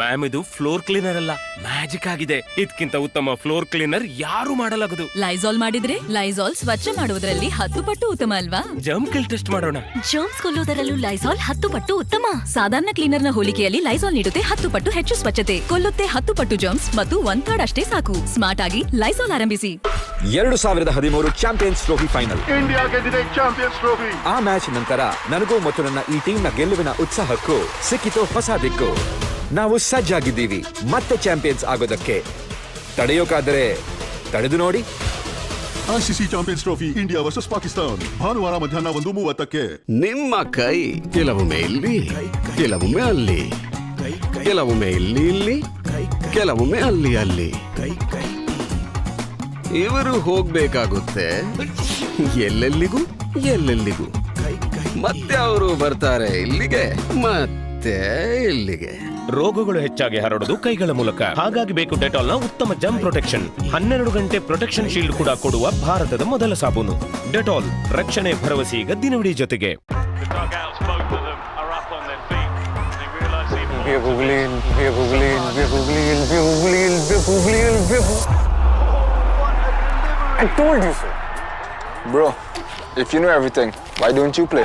ma'am ಇದು ಫ್ಲೋರ್ ಕ್ಲೀನರ್ ಅಲ್ಲ. ಮ್ಯಾಜಿಕ್ ಆಗಿದೆ. ಇದಕ್ಕಿಂತ ಉತ್ತಮ ಫ್ಲೋರ್ ಕ್ಲೀನರ್ ಯಾರು ಮಾಡಲಾಗದು. ಲೈಸಾಲ್ ಮಾಡಿದ್ರೆ ಲೈಸಾಲ್ ಸ್ವಚ್ಛ ಮಾಡುವುದರಲ್ಲಿ ಹತ್ತು ಪಟ್ಟು ಉತ್ತಮ ಅಲ್ವಾ? ಜಮ್ ಕಿಲ್ ಟೆಸ್ಟ್ ಮಾಡೋಣ. ಜರ್ಮ್ಸ್ ಕೊಲ್ಲುವುದರಲ್ಲೂ ಲೈಸಾಲ್ ಹತ್ತು ಪಟ್ಟು ಉತ್ತಮ. ಸಾಧಾರಣ ಕ್ಲೀನರ್ನ ಹೋಲಿಕೆಯಲ್ಲಿ ಲೈಸಾಲ್ ನೀಡುತ್ತೆ ಹತ್ತು ಪಟ್ಟು ಹೆಚ್ಚು ಸ್ವಚ್ಛತೆ. ಕೊಲ್ಲುತ್ತೆ ಹತ್ತು ಪಟ್ಟು ಜಮ್ಸ್ ಮತ್ತು ಒನ್ ಥರ್ಡ್ ಅಷ್ಟೇ ಸಾಕು. ಸ್ಮಾರ್ಟ್ ಆಗಿ ಲೈಸಾಲ್ ಆರಂಭಿಸಿ. ಎರಡು ಸಾವಿರದ ಹದಿಮೂರು ಚಾಂಪಿಯನ್ಸ್ ಟ್ರೋಫಿ ಫೈನಲ್ ಆ ಮ್ಯಾಚ್ ನಂತರ ನನಗೂ ಮತ್ತು ನನ್ನ ಈ ಟೀಮ್ನ ಗೆಲುವಿನ ಉತ್ಸಾಹಕ್ಕೂ ಸಿಕ್ಕಿತು ಹೊಸ ದಿಕ್ಕು. ನಾವು ಸಜ್ಜಾಗಿದ್ದೀವಿ. ಮತ್ತೆ ಚಾಂಪಿಯನ್ಸ್ ಆಗೋದಕ್ಕೆ. ತಡೆಯೋಕಾದರೆ ತಡೆದು ನೋಡಿ. ICC Champions Trophy India versus Pakistan ಭಾನುವಾರ ಮಧ್ಯಾಹ್ನ ಒಂದು ಮೂವತ್ತಕ್ಕೆ. ನಿಮ್ಮ ಕೈ ಕೆಲವೊಮ್ಮೆ ಇಲ್ಲಿ ಕೆಲವೊಮ್ಮೆ ಅಲ್ಲಿ. ಕೆಲವೊಮ್ಮೆ ಇಲ್ಲಿ ಇಲ್ಲಿ ಕೆಲವೊಮ್ಮೆ ಅಲ್ಲಿ ಅಲ್ಲಿ. ಇವರು ಹೋಗ್ಬೇಕಾಗುತ್ತೆ. ಎಲ್ಲೆಲ್ಲಿಗೂ ಎಲ್ಲೆಲ್ಲಿಗೂ. ಮತ್ತೆ ಅವರು ಬರ್ತಾರೆ ಇಲ್ಲಿಗೆ ಮತ್ತೆ ಇಲ್ಲಿಗೆ. ರೋಗಗಳು ಹೆಚ್ಚಾಗಿ ಹರಡೋದು ಕೈಗಳ ಮೂಲಕ ಹಾಗಾಗಿ ಬೇಕು ಡೆಟಾಲ್ನ ಉತ್ತಮ ಜಮ್ ಪ್ರೊಟೆಕ್ಷನ್ ಹನ್ನೆರಡು ಗಂಟೆ ಪ್ರೊಟೆಕ್ಷನ್ ಶೀಲ್ಡ್ ಕೂಡ ಕೊಡುವ ಭಾರತದ ಮೊದಲ ಸಾಬೂನು ಡೆಟಾಲ್ ರಕ್ಷಣೆ ಭರವಸೆ ಈಗ ದಿನವಿಡೀ ಜೊತೆಗೆ I told you so. Bro, if you know everything, why don't you play?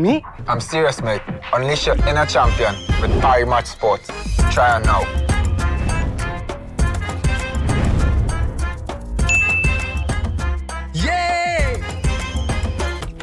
Me? I'm serious, mate. Unleash your inner champion with Parry Match Sports. Try it now.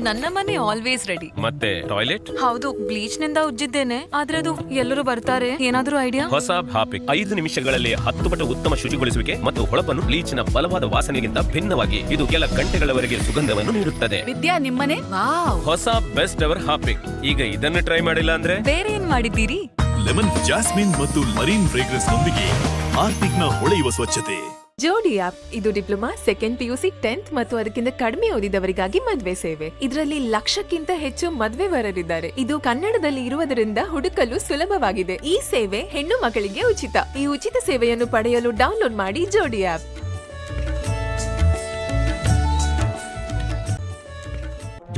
ನನ್ನ ಮನೆ ಆಲ್ವೇಸ್ ರೆಡಿ ಮತ್ತೆ toilet ಹೌದು ಬ್ಲೀಚ್ನಿಂದ ಉಜ್ಜಿದ್ದೇನೆ. ಆದ್ರೆ ಅದು ಎಲ್ಲರೂ ಬರ್ತಾರೆ. ಏನಾದ್ರೂ idea ಹೊಸ ಹಾಪಿಕ್ ಐದು ನಿಮಿಷಗಳಲ್ಲಿ ಹತ್ತು ಪಟ್ಟು ಉತ್ತಮ ಶುಚಿಗೊಳಿಸುವಿಕೆ ಮತ್ತು ಹೊಳಪನ್ನು ಬ್ಲೀಚ್ನ ಬಲವಾದ ವಾಸನೆಗಿಂತ ಭಿನ್ನವಾಗಿ ಇದು ಕೆಲ ಗಂಟೆಗಳವರೆಗೆ ಸುಗಂಧವನ್ನು ನೀಡುತ್ತದೆ. ವಿದ್ಯಾ ನಿಮ್ಮನೆ? ವಾವ್. ಹೊಸ ಬೆಸ್ಟ್ ಅವರ್ ಹಾಪಿಕ್ ಈಗ ಇದನ್ನು ಟ್ರೈ ಮಾಡಿಲ್ಲ ಅಂದ್ರೆ? ಬೇರೆ ಏನ್ ಮಾಡಿದ್ದೀರಿ? ಲೆಮನ್ ಜಾಸ್ಮಿನ್ ಮತ್ತು ಮರೀನ್ ಫ್ರೇಗ್ರೆನ್ಸ್ ನೊಂದಿಗೆ ಆರ್ಥಿಕ್ನ ಹೊಳೆಯುವ ಸ್ವಚ್ಛತೆ. ಜೋಡಿ ಆಪ್, ಇದು ಡಿಪ್ಲೊಮಾ ಸೆಕೆಂಡ್ ಪಿಯುಸಿ ಟೆಂತ್ ಮತ್ತು ಅದಕ್ಕಿಂತ ಕಡಿಮೆ ಓದಿದವರಿಗಾಗಿ ಮದುವೆ ಸೇವೆ. ಇದರಲ್ಲಿ ಲಕ್ಷಕ್ಕಿಂತ ಹೆಚ್ಚು ಮದುವೆವರರಿದ್ದಾರೆ ಇದು ಕನ್ನಡದಲ್ಲಿ ಇರುವುದರಿಂದ ಹುಡುಕಲು ಸುಲಭವಾಗಿದೆ. ಈ ಸೇವೆ ಹೆಣ್ಣು ಮಕ್ಕಳಿಗೆ ಉಚಿತ. ಈ ಉಚಿತ ಸೇವೆಯನ್ನು ಪಡೆಯಲು ಡೌನ್ಲೋಡ್ ಮಾಡಿ ಜೋಡಿ ಆಪ್.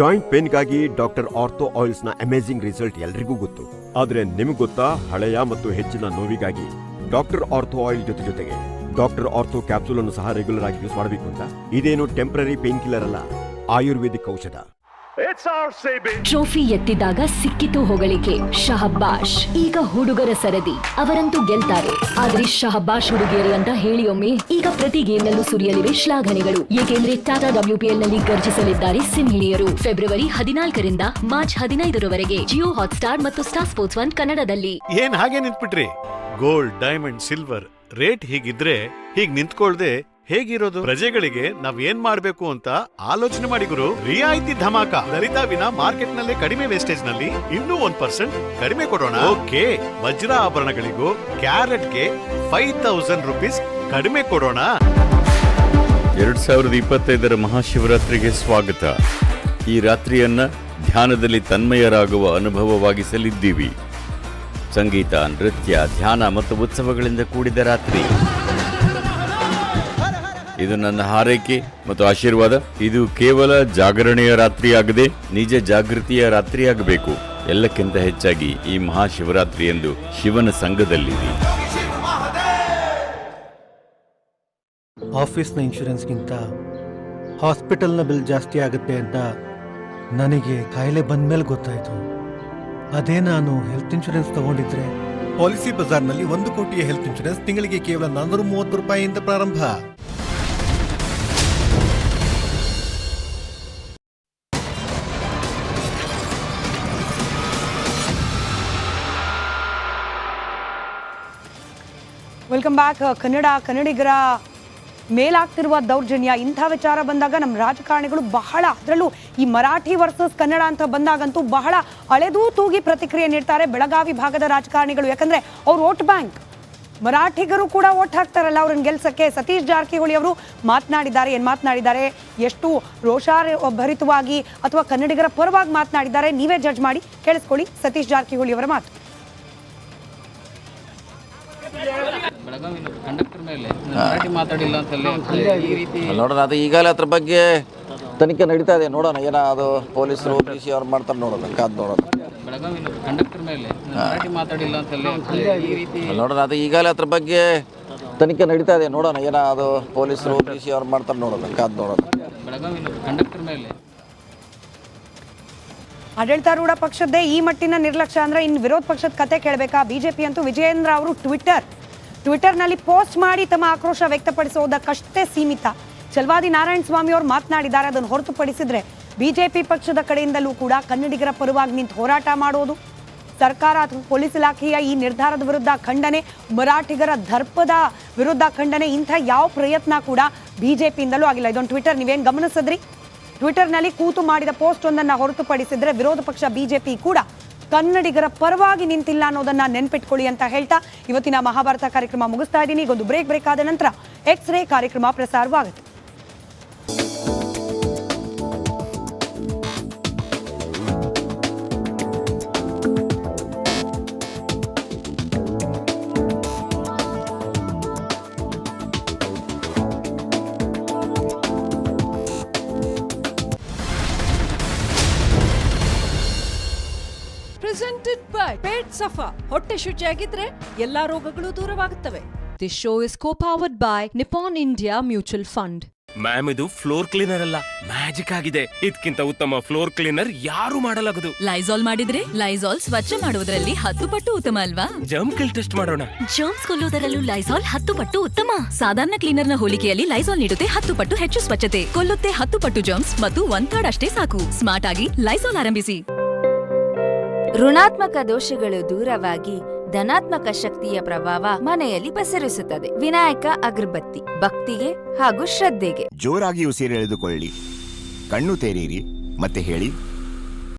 ಜಾಯಿಂಟ್ ಪೇನ್ಗಾಗಿ ಡಾಕ್ಟರ್ ಆರ್ಥೋ ಆಯಿಲ್ಸ್ನ ಅಮೇಜಿಂಗ್ ರಿಸಲ್ಟ್ ಎಲ್ರಿಗೂ ಗೊತ್ತು. ಆದ್ರೆ ನಿಮ್ಗೆ ಗೊತ್ತಾ? ಹಳೆಯ ಮತ್ತು ಹೆಚ್ಚಿನ ನೋವಿಗಾಗಿ. ಡಾಕ್ಟರ್ ಆರ್ಥೋ ಆಯಿಲ್ ಜೊತೆ ಜೊತೆಗೆ. ಡಾಕ್ಟರ್ ಆರ್ಥೋ ಕ್ಯಾಪ್ಸೂಲ್ ಅನ್ನು ಸಹ ರೆಗ್ಯುಲರ್ ಆಗಿ ಯೂಸ್ ಮಾಡಬೇಕು ಅಂತ. ಇದೇನು ಟೆಂಪರರಿ ಪೇನ್ ಕಿಲ್ಲರ್ ಅಲ್ಲ ಆಯುರ್ವೇದಿಕ್ ಔಷಧ. ಟ್ರೋಫಿ ಎತ್ತಿದಾಗ ಸಿಕ್ಕಿತು ಹೊಗಳಿಕೆ. ಶಹಬ್ಬಾಷ್ ಈಗ ಹುಡುಗರ ಸರದಿ. ಅವರಂತೂ ಗೆಲ್ತಾರೆ. ಆದ್ರೆ ಶಹಬ್ಬಾಷ್ ಹುಡುಗಿಯರು ಅಂತ ಹೇಳಿ ಒಮ್ಮೆ ಈಗ ಪ್ರತಿ ಗೇಮ್ನಲ್ಲೂ ಸುರಿಯಲಿವೆ ಶ್ಲಾಘನೆಗಳು. ಏಕೆಂದ್ರೆ ಟಾಟಾ ಡಬ್ಲ್ಯೂಪಿಎಲ್ನಲ್ಲಿ ಗರ್ಜಿಸಲಿದ್ದಾರೆ ಸಿಂಹಿಣಿಯರು. ಫೆಬ್ರವರಿ ಹದಿನಾಲ್ಕರಿಂದ ಮಾರ್ಚ್ ಹದಿನೈದರವರೆಗೆ ಜಿಯೋ ಹಾಟ್ಸ್ಟಾರ್ ಮತ್ತು ಸ್ಟಾರ್ ಸ್ಪೋರ್ಟ್ಸ್ ಒನ್ ಕನ್ನಡದಲ್ಲಿ. ಏನ್ ಹಾಗೆ ನಿಂತ್ಬಿಟ್ರಿ? ಗೋಲ್ಡ್ ಡೈಮಂಡ್ ಸಿಲ್ವರ್ ರೇಟ್ ಹೀಗಿದ್ರೆ ಹೀಗ್ ನಿಂತ್ಕೊಳ್ದೆ ಹೇಗಿರೋದು? ಪ್ರಜೆಗಳಿಗೆ ನಾವ್ ಏನ್ ಮಾಡ್ಬೇಕು ಅಂತ ಆಲೋಚನೆ ಮಾಡಿ ಗುರು. ರಿಯಾಯಿತಿ ಧಮಾಕ. ಲಲಿತಾ ವಿನ ಮಾರ್ಕೆಟ್ನಲ್ಲಿ ಕಡಿಮೆ ವೇಸ್ಟೇಜ್ನಲ್ಲಿ ಇನ್ನೂ ಒಂದ್ ಪರ್ಸೆಂಟ್ ಕಡಿಮೆ ಕೊಡೋಣ. ಓಕೆ, ವಜ್ರ ಆಭರಣಗಳಿಗೂ ಕ್ಯಾರೆಟ್ಗೆ ಫೈವ್ ತೌಸಂಡ್ ರುಪೀಸ್ ಕಡಿಮೆ ಕೊಡೋಣ. ಎರಡ್ ಸಾವಿರದ ಇಪ್ಪತ್ತೈದರ ಮಹಾಶಿವರಾತ್ರಿಗೆ ಸ್ವಾಗತ. ಈ ರಾತ್ರಿಯನ್ನ ಧ್ಯಾನದಲ್ಲಿ ತನ್ಮಯರಾಗುವ ಅನುಭವವಾಗಿಸಲಿದ್ದೀವಿ. ಸಂಗೀತ, ನೃತ್ಯ, ಧ್ಯಾನ ಮತ್ತು ಉತ್ಸವಗಳಿಂದ ಕೂಡಿದ ರಾತ್ರಿ. ಇದು ನನ್ನ ಹಾರೈಕೆ ಮತ್ತು ಆಶೀರ್ವಾದ. ಇದು ಕೇವಲ ಜಾಗರಣೆಯ ರಾತ್ರಿಯಾಗದೆ, ನಿಜ ಜಾಗೃತಿಯ ರಾತ್ರಿಯಾಗಬೇಕು. ಎಲ್ಲಕ್ಕಿಂತ ಹೆಚ್ಚಾಗಿ ಈ ಮಹಾಶಿವರಾತ್ರಿ ಎಂದು ಶಿವನ ಸಂಘದಲ್ಲಿದೆ. ಆಫೀಸ್ನ ಇನ್ಶೂರೆನ್ಸ್ಗಿಂತ ಹಾಸ್ಪಿಟಲ್ನ ಬಿಲ್ ಜಾಸ್ತಿ ಆಗುತ್ತೆ ಅಂತ ನನಗೆ ಕಾಯಿಲೆ ಬಂದ್ಮೇಲೆ ಗೊತ್ತಾಯ್ತು. ಅದೇ ನಾನು ಹೆಲ್ತ್ ಇನ್ಶೂರೆನ್ಸ್ ತಗೊಂಡಿದ್ರೆ. ಪಾಲಿಸಿ ಬಜಾರ್ನಲ್ಲಿ ಒಂದು ಕೋಟಿಯ ಹೆಲ್ತ್ ಇನ್ಶೂರೆನ್ಸ್ ತಿಂಗಳಿಗೆ ಕೇವಲ ನಾನ್ನೂರ ಮೂವತ್ತು ರೂಪಾಯಿಯಿಂದ ಪ್ರಾರಂಭ. ವೆಲ್ಕಮ್ ಬ್ಯಾಕ್ ಕನ್ನಡ ಕನ್ನಡಿಗರ ಮೇಲಾಗ್ತಿರುವ ದೌರ್ಜನ್ಯ, ಇಂಥ ವಿಚಾರ ಬಂದಾಗ ನಮ್ಮ ರಾಜಕಾರಣಿಗಳು ಬಹಳ ಅದರಲ್ಲೂ ಈ ಮರಾಠಿ ವರ್ಸಸ್ ಕನ್ನಡ ಅಂತ ಬಂದಾಗಂತೂ ಬಹಳ ಅಳೆದೂ ತೂಗಿ ಪ್ರತಿಕ್ರಿಯೆ ನೀಡ್ತಾರೆ ಬೆಳಗಾವಿ ಭಾಗದ ರಾಜಕಾರಣಿಗಳು. ಯಾಕಂದ್ರೆ ಅವ್ರು ವೋಟ್ ಬ್ಯಾಂಕ್. ಮರಾಠಿಗರು ಕೂಡ ಓಟ್ ಹಾಕ್ತಾರಲ್ಲ ಅವ್ರನ್ನ ಗೆಲ್ಸಕ್ಕೆ. ಸತೀಶ್ ಜಾರಕಿಹೊಳಿ ಅವರು ಮಾತನಾಡಿದ್ದಾರೆ. ಏನು ಮಾತನಾಡಿದ್ದಾರೆ? ಎಷ್ಟು ರೋಷಾರ ಭರಿತವಾಗಿ ಅಥವಾ ಕನ್ನಡಿಗರ ಪರವಾಗಿ ಮಾತನಾಡಿದ್ದಾರೆ. ನೀವೇ ಜಡ್ಜ್ ಮಾಡಿ. ಕೇಳಿಸ್ಕೊಳ್ಳಿ ಸತೀಶ್ ಜಾರಕಿಹೊಳಿ ಅವರ ಮಾತು. ನೋಡೋಣ ಅದು ಈಗಲೇ ಅದ್ರ ಬಗ್ಗೆ ತನಿಖೆ ನಡೀತಾ ಇದೆ. ನೋಡೋಣ ಏನ ಅದು ಪೊಲೀಸರು ಪಿ ಸಿ ಅವ್ರು ಮಾಡ್ತಾರೆ ನೋಡೋಣ ಕಾದ್ ನೋಡೋಣ. ಬೆಳಗಾವಿ ಕಂಡಕ್ಟರ್ ಮೇಲೆ ಮರಾಠಿ ಮಾತಾಡಿಲ್ಲ ಅಂತಲ್ಲಿ ಈ ರೀತಿ ನೋಡೋಣ ಅದು ಈಗಲೇ ಅದ್ರ ಬಗ್ಗೆ ತನಿಖೆ ನಡೀತಾ ಇದೆ. ನೋಡೋಣ ಏನ ಅದು ಪೊಲೀಸರು ಪಿ ಸಿ ಅವ್ರು ಮಾಡ್ತಾರೆ ನೋಡೋಣ ಕಾದ್ ನೋಡೋಣ. ಬೆಳಗಾವಿ ಕಂಡಕ್ಟರ್ ಮೇಲೆ ಆಡಳಿತಾರೂಢ ಪಕ್ಷದ್ದೇ ಈ ಮಟ್ಟಿನ ನಿರ್ಲಕ್ಷ್ಯ ಅಂದ್ರೆ ಇನ್ನು ವಿರೋಧ ಪಕ್ಷದ ಕತೆ ಕೇಳಬೇಕಾ? ಬಿಜೆಪಿ ಅಂತೂ ವಿಜಯೇಂದ್ರ ಅವರು ಟ್ವಿಟರ್ ಟ್ವಿಟರ್ನಲ್ಲಿ ಪೋಸ್ಟ್ ಮಾಡಿ ತಮ್ಮ ಆಕ್ರೋಶ ವ್ಯಕ್ತಪಡಿಸುವುದಕ್ಕಷ್ಟೇ ಸೀಮಿತ. ಚಲ್ವಾದಿ ನಾರಾಯಣ ಸ್ವಾಮಿ ಅವರು ಮಾತನಾಡಿದ್ದಾರೆ, ಅದನ್ನು ಹೊರತುಪಡಿಸಿದ್ರೆ ಬಿಜೆಪಿ ಪಕ್ಷದ ಕಡೆಯಿಂದಲೂ ಕೂಡ ಕನ್ನಡಿಗರ ಪರವಾಗಿ ನಿಂತು ಹೋರಾಟ ಮಾಡೋದು. ಸರ್ಕಾರ ಅಥವಾ ಪೊಲೀಸ್ ಇಲಾಖೆಯ ಈ ನಿರ್ಧಾರದ ವಿರುದ್ಧ ಖಂಡನೆ, ಮರಾಠಿಗರ ದರ್ಪದ ವಿರುದ್ಧ ಖಂಡನೆ, ಇಂಥ ಯಾವ ಪ್ರಯತ್ನ ಕೂಡ ಬಿಜೆಪಿಯಿಂದಲೂ ಆಗಿಲ್ಲ. ಇದೊಂದು ಟ್ವಿಟರ್, ನೀವೇನು ಗಮನಿಸಿದ್ರಿ? ಟ್ವಿಟರ್ನಲ್ಲಿ ಕೂತು ಮಾಡಿದ ಪೋಸ್ಟ್ ಒಂದನ್ನು ಹೊರತುಪಡಿಸಿದ್ರೆ ವಿರೋಧ ಪಕ್ಷ, ಬಿಜೆಪಿ ಕೂಡ ಕನ್ನಡಿಗರ ಪರವಾಗಿ ನಿಂತಿಲ್ಲ ಅನ್ನೋದನ್ನ ನೆನ್ಪಿಟ್ಕೊಳ್ಳಿ ಅಂತ ಹೇಳ್ತಾ ಇವತ್ತಿನ ಮಹಾಭಾರತ ಕಾರ್ಯಕ್ರಮ ಮುಗಿಸ್ತಾ ಇದ್ದೀನಿ. ಈಗೊಂದು ಬ್ರೇಕ್ ಬ್ರೇಕ್ ಆದ ನಂತರ ಎಕ್ಸ್ ರೇ ಕಾರ್ಯಕ್ರಮ ಪ್ರಸಾರವಾಗುತ್ತೆ. ಪ್ರೆಸೆಂಟೆಡ್ ಬೈ ಪೇಟ್ ಸಫಾ ಹೊಟ್ಟೆ ಶುಚಿಯಾಗಿದ್ರೆ ಎಲ್ಲಾ ರೋಗಗಳು ದೂರವಾಗುತ್ತವೆ. This show is co powered by Nippon India mutual fund ma'am ಇದು ಫ್ಲೋರ್ ಕ್ಲೀನರ್ ಅಲ್ಲ. ಮ್ಯಾಜಿಕ್ ಆಗಿದೆ. ಇದಕ್ಕಿಂತ ಉತ್ತಮ ಫ್ಲೋರ್ ಕ್ಲೀನರ್ ಯಾರು ಮಾಡಲಾಗದು. ಲೈಸಾಲ್ ಮಾಡಿದ್ರೆ ಲೈಸಾಲ್ ಸ್ವಚ್ಛ ಮಾಡುವುದರಲ್ಲಿ ಹತ್ತು ಪಟ್ಟು ಉತ್ತಮ ಅಲ್ವಾ? ಜಮ್ ಕಿಲ್ ಟೆಸ್ಟ್ ಮಾಡೋಣ. ಜರ್ಮ್ಸ್ ಕೊಲ್ಲುವುದರಲ್ಲೂ ಲೈಸಾಲ್ ಹತ್ತು ಪಟ್ಟು ಉತ್ತಮ. ಸಾಧಾರಣ ಕ್ಲೀನರ್ನ ಹೋಲಿಕೆಯಲ್ಲಿ ಲೈಸಾಲ್ ನೀಡುತ್ತೆ ಹತ್ತು ಪಟ್ಟು ಹೆಚ್ಚು ಸ್ವಚ್ಛತೆ. ಕೊಲ್ಲುತ್ತೆ ಹತ್ತು ಪಟ್ಟು ಜರ್ಮ್ಸ್ ಮತ್ತು ಒಂದ್ ಥರ್ಡ್ ಅಷ್ಟೇ ಸಾಕು. ಸ್ಮಾರ್ಟ್ ಆಗಿ ಲೈಸಾಲ್ ಆರಂಭಿಸಿ. ಋಣಾತ್ಮಕ ದೋಷಗಳು ದೂರವಾಗಿ ಧನಾತ್ಮಕ ಶಕ್ತಿಯ ಪ್ರಭಾವ ಮನೆಯಲ್ಲಿ ಪಸರಿಸುತ್ತದೆ. ವಿನಾಯಕ ಅಗರ್ಬತ್ತಿ, ಭಕ್ತಿಗೆ ಹಾಗೂ ಶ್ರದ್ಧೆಗೆ. ಜೋರಾಗಿ ಉಸಿರೆಳೆದುಕೊಳ್ಳಿ ಕಣ್ಣು ತೆರೆಯಿರಿ, ಮತ್ತೆ ಹೇಳಿ.